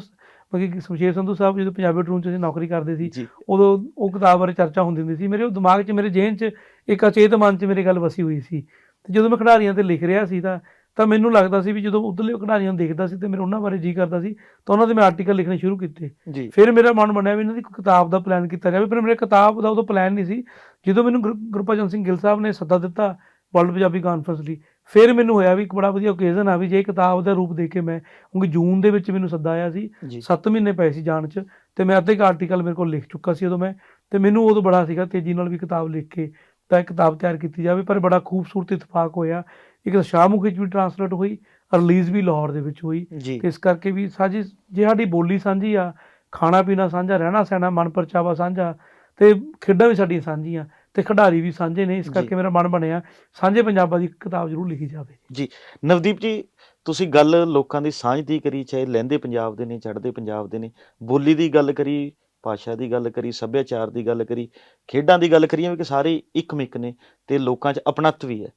ਮਤਲਬ ਕਿ ਸ਼ਮਸ਼ੇਰ ਸੰਧੂ ਸਾਹਿਬ ਜਦੋਂ ਪੰਜਾਬੀ ਟਰੂਨ ਚ ਅਸੀਂ ਨੌਕਰੀ ਕਰਦੇ ਸੀ ਉਦੋਂ ਉਹ ਕਿਤਾਬ ਬਾਰੇ ਚਰਚਾ ਹੁੰਦੀ ਹੁੰਦੀ ਸੀ। ਮੇਰੇ ਉਹ ਦਿਮਾਗ 'ਚ ਮੇਰੇ ਜ਼ਿਹਨ 'ਚ ਇੱਕ ਅਚੇਤ ਮਨ 'ਚ ਮੇਰੀ ਗੱਲ ਵਸੀ ਹੋਈ ਸੀ। ਤੇ ਜਦੋਂ ਮੈਂ ਖਿਡਾਰੀਆਂ ਤੇ ਲਿਖ ਰਿਹਾ ਸੀ ਤਾਂ ਤਾਂ ਮੈਨੂੰ ਲੱਗਦਾ ਸੀ ਵੀ ਜਦੋਂ ਉਧਰਲੇ ਖਿਡਾਰੀਆਂ ਨੂੰ ਦੇਖਦਾ ਸੀ ਤੇ ਮੇਰਾ ਉਹਨਾਂ ਬਾਰੇ ਜੀ ਕਰਦਾ ਸੀ ਤਾਂ ਉਹਨਾਂ ਦੇ ਮੈਂ ਆਰਟੀਕਲ ਲਿਖਣੇ ਸ਼ੁਰੂ ਕੀਤੇ। ਫਿਰ ਮੇਰਾ ਮਨ ਬਣਿਆ ਵੀ ਇਹਨਾਂ ਦੀ ਕਿਤਾਬ ਦਾ ਪਲਾਨ ਕੀਤਾ ਜਾਵੇ ਪਰ ਮੇਰੇ ਕਿਤਾਬ ਦਾ ਉਦੋਂ ਪਲਾਨ ਨਹੀਂ ਸੀ। ਜਦੋਂ ਮੈਨੂੰ ਗੁਰ- ਗੁਰਭਜਨ ਸਿੰਘ ਗਿੱਲ ਸਾਹਿਬ ਨੇ ਸੱਦਾ ਦਿੱਤਾ ਵਰਲਡ ਪੰਜਾਬੀ ਕਾਨਫਰੰਸ ਲਈ ਫਿਰ ਮੈਨੂੰ ਹੋਇਆ ਵੀ ਇੱਕ ਬੜਾ ਵਧੀਆ ਓਕੇਜ਼ਨ ਆ ਵੀ ਜੇ ਕਿਤਾਬ ਦਾ ਰੂਪ ਦੇ ਕੇ ਮੈਂ ਕਿਉਂਕਿ ਜੂਨ ਦੇ ਵਿੱਚ ਮੈਨੂੰ ਸੱਦਾ ਆਇਆ ਸੀ ਜੀ। 7 ਮਹੀਨੇ ਪਏ ਸੀ ਜਾਣ ਚ ਤੇ ਮੈਂ ਅੱਧੇ ਕੁ ਆਰਟੀਕਲ ਮੇਰੇ ਕੋਲ ਲਿਖ ਚੁੱਕਾ ਸੀ ਉਦੋਂ ਮੈਂ ਤੇ ਮੈਨੂੰ ਉਦੋਂ ਬੜਾ ਸੀਗਾ ਤੇਜ਼ੀ ਨਾਲ ਵੀ ਕਿਤਾਬ ਲਿਖ ਕੇ ਤਾਂ ਕਿਤਾਬ ਤਿਆਰ ਕੀਤੀ ਜਾਵੇ ਪਰ ਬੜਾ ਖੂਬਸੂਰਤ ਇਤਫਾਕ ਹੋਇਆ। ਇੱਕ ਸ਼ਾਹਮੁਖੀ ਚ ਵੀ ਟਰਾਂਸਲੇਟ ਹੋਈ ਰਿਲੀਜ਼ ਵੀ ਲਾਹੌਰ ਦੇ ਵਿੱਚ ਹੋਈ। ਤੇ ਇਸ ਕਰਕੇ ਵੀ ਸਾਜੀ ਜੇ ਸਾਡੀ ਬੋਲੀ ਸਾਂਝੀ ਆ ਖਾਣਾ ਪੀਣਾ ਸਾਂਝਾ ਰਹਿਣਾ ਸਹਿਣਾ ਮਨ ਪਰਚਾਵਾ ਸਾਂਝਾ ਤੇ ਖੇਡਾਂ ਵੀ ਸਾਡੀਆਂ ਸਾਂਝੀਆਂ। ਤੇ ਖਿਡਾਰੀ ਵੀ ਸਾਂਝੇ ਨੇ ਇਸ ਜੀ। ਕਰਕੇ ਮੇਰਾ ਮਨ ਬਣਿਆ ਸਾਂਝੇ ਪੰਜਾਬਾਂ ਦੀ ਕਿਤਾਬ ਜ਼ਰੂਰ ਲਿਖੀ ਜਾਵੇ। ਨਵਦੀਪ ਜੀ ਤੁਸੀਂ ਗੱਲ ਲੋਕਾਂ ਦੀ ਸਾਂਝ ਦੀ ਕਰੀ ਚਾਹੇ ਲਹਿੰਦੇ ਪੰਜਾਬ ਦੇ ਨੇ ਚੜ੍ਹਦੇ ਪੰਜਾਬ ਦੇ ਨੇ ਬੋਲੀ ਦੀ ਗੱਲ ਕਰੀ ਭਾਸ਼ਾ ਦੀ ਗੱਲ ਕਰੀ ਸੱਭਿਆਚਾਰ ਦੀ ਗੱਲ ਕਰੀ ਖੇਡਾਂ ਦੀ ਗੱਲ ਕਰੀਏ ਵੀ ਕਿ ਸਾਰੇ ਇੱਕ ਮਿੱਕ ਨੇ ਤੇ ਲੋਕਾਂ 'ਚ ਅਪਣੱਤ ਵੀ ਹੈ।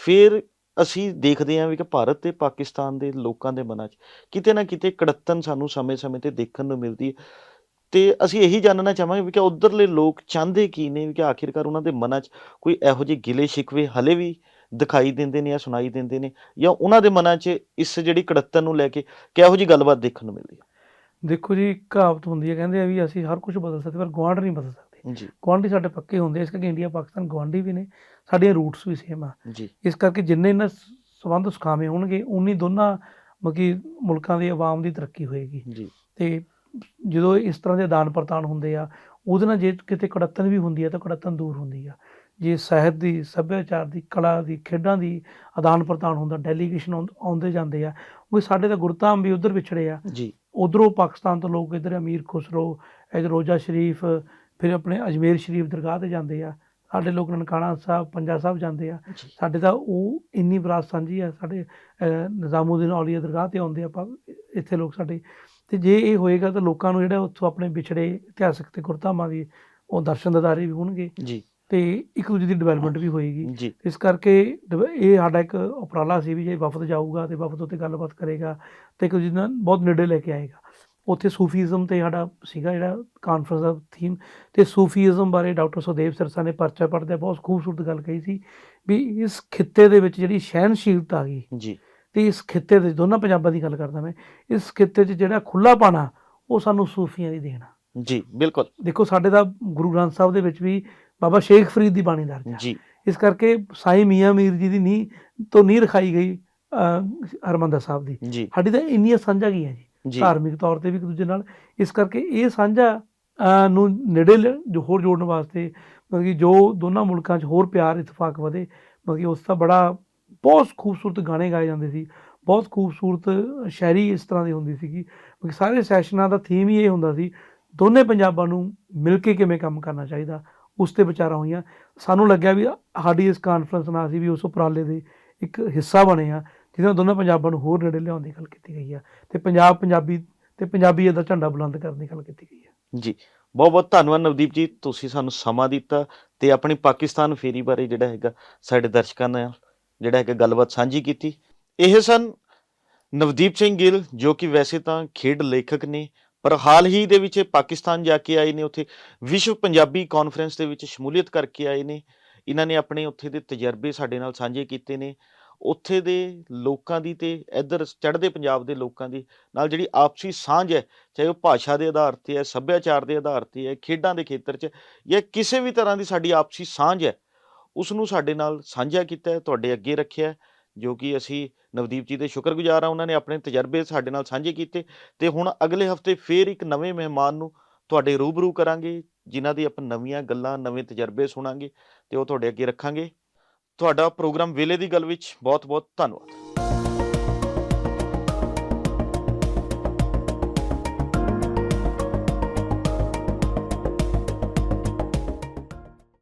ਫਿਰ ਅਸੀਂ ਦੇਖਦੇ ਹਾਂ ਵੀ ਕਿ ਭਾਰਤ ਤੇ ਪਾਕਿਸਤਾਨ ਦੇ ਲੋਕਾਂ ਦੇ ਮਨਾਂ 'ਚ ਕਿਤੇ ਨਾ ਕਿਤੇ ਕੜੱਤਨ ਸਾਨੂੰ ਸਮੇਂ-ਸਮੇਂ ਤੇ ਦੇਖਣ ਨੂੰ ਮਿਲਦੀ ਹੈ। ਤੇ ਅਸੀਂ ਇਹੀ ਜਾਣਨਾ ਚਾਹਾਂਗੇ ਵੀ ਕਿ ਉਧਰਲੇ ਲੋਕ ਚਾਹੁੰਦੇ ਕੀ ਨੇ ਵੀ ਕਿ ਆਖਿਰਕਾਰ ਉਹਨਾਂ ਦੇ ਮਨਾਂ 'ਚ ਕੋਈ ਇਹੋ ਜਿਹੇ ਗਿਲੇ ਸ਼ਿਕਵੇ ਹਲੇ ਵੀ ਦਿਖਾਈ ਦਿੰਦੇ ਨੇ ਜਾਂ ਸੁਣਾਈ ਦਿੰਦੇ ਨੇ ਜਾਂ ਉਹਨਾਂ ਦੇ ਮਨਾਂ 'ਚ ਇਸ ਜਿਹੜੀ ਕੜੱਤਨ ਨੂੰ ਲੈ ਕੇ ਕਿਹੋ ਜਿਹੀ ਗੱਲਬਾਤ ਦੇਖਣ ਨੂੰ ਮਿਲਦੀ ਦੇਖੋ ਜੀ ਕਹਾਵਤ ਹੁੰਦੀ ਹੈ ਕਹਿੰਦੇ ਆ ਵੀ ਅਸੀਂ ਹਰ ਕੁਝ ਬਦਲ ਸਕਦੇ ਪਰ ਗੁਆਂਢ ਨਹੀਂ ਬਦਲ ਸਕਦੇ। ਹੈ ਜੀ। ਗੁਆਂਢੀ ਸਾਡੇ ਪੱਕੇ ਹੁੰਦੇ ਆ, ਇਸ ਕਰਕੇ ਇੰਡੀਆ ਪਾਕਿਸਤਾਨ ਗੁਆਂਢੀ ਵੀ ਨੇ ਸਾਡੀਆਂ ਰੂਟਸ ਵੀ ਸੇਮ ਆ। ਜੀ। ਇਸ ਕਰਕੇ ਜਿੰਨੇ ਇਹਨਾਂ ਸੰਬੰਧ ਸੁਖਾਵੇਂ ਹੋਣਗੇ ਉਨੀ ਦੋਨਾਂ ਮਕੀ ਮੁਲਕਾਂ ਦੀ ਆਵਾਮ ਦੀ ਤਰੱਕੀ ਹੋਏਗੀ। ਜੀ। ਤੇ ਜਦੋਂ ਇਸ ਤਰ੍ਹਾਂ ਦੇ ਆਦਾਨ ਪ੍ਰਦਾਨ ਹੁੰਦੇ ਆ ਉਹਦੇ ਨਾਲ ਜੇ ਕਿਤੇ ਕੜੱਤਨ ਵੀ ਹੁੰਦੀ ਹੈ ਤਾਂ ਕੜੱਤਨ ਦੂਰ ਹੁੰਦੀ ਆ। ਜੇ ਸਾਹਿਤ ਦੀ ਸੱਭਿਆਚਾਰ ਦੀ ਕਲਾ ਦੀ ਖੇਡਾਂ ਦੀ ਆਦਾਨ ਪ੍ਰਦਾਨ ਹੁੰਦਾ ਡੈਲੀਗੇਸ਼ਨ ਆਉਂਦੇ ਜਾਂਦੇ ਆ ਉਹ ਸਾਡੇ ਤਾਂ ਗੁਰਧਾਮ ਵੀ ਉਧਰ ਵਿਛੜੇ ਆ। ਜੀ। ਉਧਰੋਂ ਪਾਕਿਸਤਾਨ ਤੋਂ ਲੋਕ ਇੱਧਰ ਅਮੀਰ ਖੁਸਰੋ ਇੱਧਰ ਰੋਜ਼ਾ ਸ਼ਰੀਫ ਫਿਰ ਆਪਣੇ ਅਜਮੇਰ ਸ਼ਰੀਫ ਦਰਗਾਹ ਤੇ ਜਾਂਦੇ ਆ। ਸਾਡੇ ਲੋਕ ਨਨਕਾਣਾ ਸਾਹਿਬ ਪੰਜਾ ਸਾਹਿਬ ਜਾਂਦੇ ਆ। ਸਾਡੇ ਤਾਂ ਉਹ ਇੰਨੀ ਵਿਰਾਸਤ ਸਾਂਝੀ ਆ ਸਾਡੇ ਨਿਜ਼ਾਮੂਦੀਨ ਔਲੀਆ ਦਰਗਾਹ ਤੇ ਆਉਂਦੇ ਆ ਆਪਾਂ ਇੱਥੇ ਲੋਕ ਸਾਡੇ ਤੇ ਜੇ ਇਹ ਹੋਏਗਾ ਤਾਂ ਲੋਕਾਂ ਨੂੰ ਜਿਹੜਾ ਉੱਥੋਂ ਆਪਣੇ ਵਿਛੜੇ ਇਤਿਹਾਸਕ ਤੇ ਗੁਰਧਾਮਾਂ ਦੀ ਉਹ ਦਰਸ਼ਨ ਦਿਦਾਰੇ ਵੀ ਹੋਣਗੇ। ਜੀ। ਤੇ ਇੱਕ ਦੂਜੇ ਦੀ ਡਿਵੈਲਪਮੈਂਟ ਵੀ ਹੋਏਗੀ। ਇਸ ਕਰਕੇ ਇਹ ਸਾਡਾ ਇੱਕ ਉਪਰਾਲਾ ਸੀ ਵੀ ਜੇ ਵਫਦ ਜਾਊਗਾ ਤੇ ਵਫਦ ਉੱਤੇ ਗੱਲਬਾਤ ਕਰੇਗਾ ਤੇ ਇੱਕ ਦੂਜੇ ਨਾਲ ਬਹੁਤ ਨੇੜੇ ਲੈ ਕੇ ਆਏਗਾ। ਉੱਥੇ ਸੂਫੀਜ਼ਮ ਤੇ ਸਾਡਾ ਸੀਗਾ ਜਿਹੜਾ ਕਾਨਫਰੰਸ ਦਾ ਥੀਮ ਤੇ ਸੂਫੀਜ਼ਮ ਬਾਰੇ ਡਾਕਟਰ ਸੁਦੇਵ ਸਿਰਸਾ ਨੇ ਪਰਚਾ ਪੜ੍ਹਦਿਆਂ ਬਹੁਤ ਖੂਬਸੂਰਤ ਗੱਲ ਕਹੀ ਸੀ ਵੀ ਇਸ ਖਿੱਤੇ ਦੇ ਵਿੱਚ ਜਿਹੜੀ ਸਹਿਨਸ਼ੀਲਤਾ ਆ ਗਈ ਜੀ। ਤੇ ਇਸ ਖਿੱਤੇ ਦੇ ਦੋਨਾਂ ਪੰਜਾਬਾਂ ਦੀ ਗੱਲ ਕਰਦਾ ਮੈਂ ਇਸ ਖਿੱਤੇ 'ਚ ਜਿਹੜਾ ਖੁੱਲਾ ਪਾਣਾ ਉਹ ਸਾਨੂੰ ਸੂਫੀਆਂ ਦੀ ਦੇਣ ਜੀ ਬਿਲਕੁਲ। ਦੇਖੋ ਸਾਡੇ ਦਾ ਗੁਰੂ ਗ੍ਰੰਥ ਸਾਹਿਬ ਦੇ ਵਿੱਚ ਵੀ ਬਾਬਾ ਸ਼ੇਖ ਫਰੀਦ ਦੀ ਬਾਣੀ ਦਰਜ ਆ। ਜੀ। ਇਸ ਕਰਕੇ ਸਾਈਂ ਮੀਆਂ ਮੀਰ ਜੀ ਦੀ ਨੀ ਤੋਂ ਨੀ ਰਖਾਈ ਗਈ ਹਰਿਮੰਦਰ ਸਾਹਿਬ ਦੀ। ਸਾਡੀ ਤਾਂ ਇੰਨੀਆਂ ਸਾਂਝਾ ਗਈਆਂ ਜੀ ਧਾਰਮਿਕ ਤੌਰ ਤੇ ਵੀ ਇੱਕ ਦੂਜੇ ਨਾਲ। ਇਸ ਕਰਕੇ ਇਹ ਸਾਂਝਾ ਨੂੰ ਨੇੜੇ ਜੋ ਹੋਰ ਜੋੜਨ ਵਾਸਤੇ ਮਤਲਬ ਕਿ ਜੋ ਦੋਨਾਂ ਮੁਲਕਾਂ 'ਚ ਹੋਰ ਪਿਆਰ ਇਤਫਾਕ ਵਧੇ ਮਤਲਬ ਕਿ ਉਸ ਦਾ ਬੜਾ ਬਹੁਤ ਖੂਬਸੂਰਤ ਗਾਣੇ ਗਾਏ ਜਾਂਦੇ ਸੀ, ਬਹੁਤ ਖੂਬਸੂਰਤ ਸ਼ਾਇਰੀ ਇਸ ਤਰ੍ਹਾਂ ਦੀ ਹੁੰਦੀ ਸੀਗੀ ਕਿ ਸਾਰੇ ਸੈਸ਼ਨਾਂ ਦਾ ਥੀਮ ਹੀ ਇਹ ਹੁੰਦਾ ਸੀ, ਦੋਨੇ ਪੰਜਾਬਾਂ ਨੂੰ ਮਿਲ ਕੇ ਕਿਵੇਂ ਕੰਮ ਕਰਨਾ ਚਾਹੀਦਾ, ਉਸ ਤੇ ਵਿਚਾਰਾਂ ਹੋਈਆਂ। ਸਾਨੂੰ ਲੱਗਿਆ ਵੀ ਸਾਡੀ ਇਸ ਕਾਨਫਰੰਸ ਨਾਲ ਅਸੀਂ ਵੀ ਉਸ ਉਪਰਾਲੇ ਦੇ ਇੱਕ ਹਿੱਸਾ ਬਣੇ ਆ ਜਿਹਦੇ ਨਾਲ ਦੋਨਾਂ ਪੰਜਾਬਾਂ ਨੂੰ ਹੋਰ ਨੇੜੇ ਲਿਆਉਣ ਦੀ ਗੱਲ ਕੀਤੀ ਗਈ ਆ ਤੇ ਪੰਜਾਬ ਪੰਜਾਬੀ ਤੇ ਪੰਜਾਬੀਅਤ ਦਾ ਝੰਡਾ ਬੁਲੰਦ ਕਰਨ ਦੀ ਗੱਲ ਕੀਤੀ ਗਈ ਆ ਜੀ, ਬਹੁਤ ਬਹੁਤ ਧੰਨਵਾਦ ਨਵਦੀਪ ਜੀ, ਤੁਸੀਂ ਸਾਨੂੰ ਸਮਾਂ ਦਿੱਤਾ ਤੇ ਆਪਣੀ ਪਾਕਿਸਤਾਨ ਫੇਰੀ ਬਾਰੇ ਜਿਹੜਾ ਹੈਗਾ ਸਾਡੇ ਦਰਸ਼ਕਾਂ ਨਾਲ ਜਿਹੜਾ ਹੈਗਾ ਗੱਲਬਾਤ ਸਾਂਝੀ ਕੀਤੀ। ਇਹ ਸਨ ਨਵਦੀਪ ਸਿੰਘ ਗਿੱਲ, ਜੋ ਕਿ ਵੈਸੇ ਤਾਂ ਖੇਡ ਲੇਖਕ ਨੇ, ਪਰ ਹਾਲ ਹੀ ਦੇ ਵਿੱਚ ਇਹ ਪਾਕਿਸਤਾਨ ਜਾ ਕੇ ਆਏ ਨੇ, ਉੱਥੇ ਵਿਸ਼ਵ ਪੰਜਾਬੀ ਕਾਨਫਰੰਸ ਦੇ ਵਿੱਚ ਸ਼ਮੂਲੀਅਤ ਕਰਕੇ ਆਏ ਨੇ। ਇਹਨਾਂ ਨੇ ਆਪਣੇ ਉੱਥੇ ਦੇ ਤਜਰਬੇ ਸਾਡੇ ਨਾਲ ਸਾਂਝੇ ਕੀਤੇ ਨੇ। ਉੱਥੇ ਦੇ ਲੋਕਾਂ ਦੀ ਤੇ ਇੱਧਰ ਚੜ੍ਹਦੇ ਪੰਜਾਬ ਦੇ ਲੋਕਾਂ ਦੀ ਨਾਲ ਜਿਹੜੀ ਆਪਸੀ ਸਾਂਝ ਹੈ, ਚਾਹੇ ਉਹ ਭਾਸ਼ਾ ਦੇ ਆਧਾਰ ਤੇ ਹੈ, ਸੱਭਿਆਚਾਰ ਦੇ ਆਧਾਰ ਤੇ ਹੈ, ਖੇਡਾਂ ਦੇ ਖੇਤਰ 'ਚ ਜਾਂ ਕਿਸੇ ਵੀ ਤਰ੍ਹਾਂ ਦੀ ਸਾਡੀ ਆਪਸੀ ਸਾਂਝ ਹੈ ਉਸ ਨੂੰ ਸਾਡੇ ਨਾਲ ਸਾਂਝਾ ਕੀਤਾ ਹੈ ਤੁਹਾਡੇ ਅੱਗੇ ਰੱਖਿਆ, ਜੋ ਕਿ ਅਸੀਂ ਨਵਦੀਪ ਜੀ ਦੇ ਸ਼ੁਕਰਗੁਜ਼ਾਰ ਹਾਂ, ਉਹਨਾਂ ਨੇ ਆਪਣੇ ਤਜਰਬੇ ਸਾਡੇ ਨਾਲ ਸਾਂਝੇ ਕੀਤੇ ਤੇ ਹੁਣ ਅਗਲੇ ਹਫ਼ਤੇ ਫੇਰ ਇੱਕ ਨਵੇਂ ਮਹਿਮਾਨ ਨੂੰ ਤੁਹਾਡੇ ਰੂਬਰੂ ਕਰਾਂਗੇ, ਜਿਨ੍ਹਾਂ ਦੀ ਆਪਾਂ ਨਵੀਆਂ ਗੱਲਾਂ, ਨਵੇਂ ਤਜਰਬੇ ਸੁਣਾਂਗੇ ਤੇ ਉਹ ਤੁਹਾਡੇ ਅੱਗੇ ਰੱਖਾਂਗੇ। ਤੁਹਾਡਾ ਪ੍ਰੋਗਰਾਮ ਵੇਲੇ ਦੀ ਗੱਲ ਵਿੱਚ ਬਹੁਤ ਬਹੁਤ ਧੰਨਵਾਦ।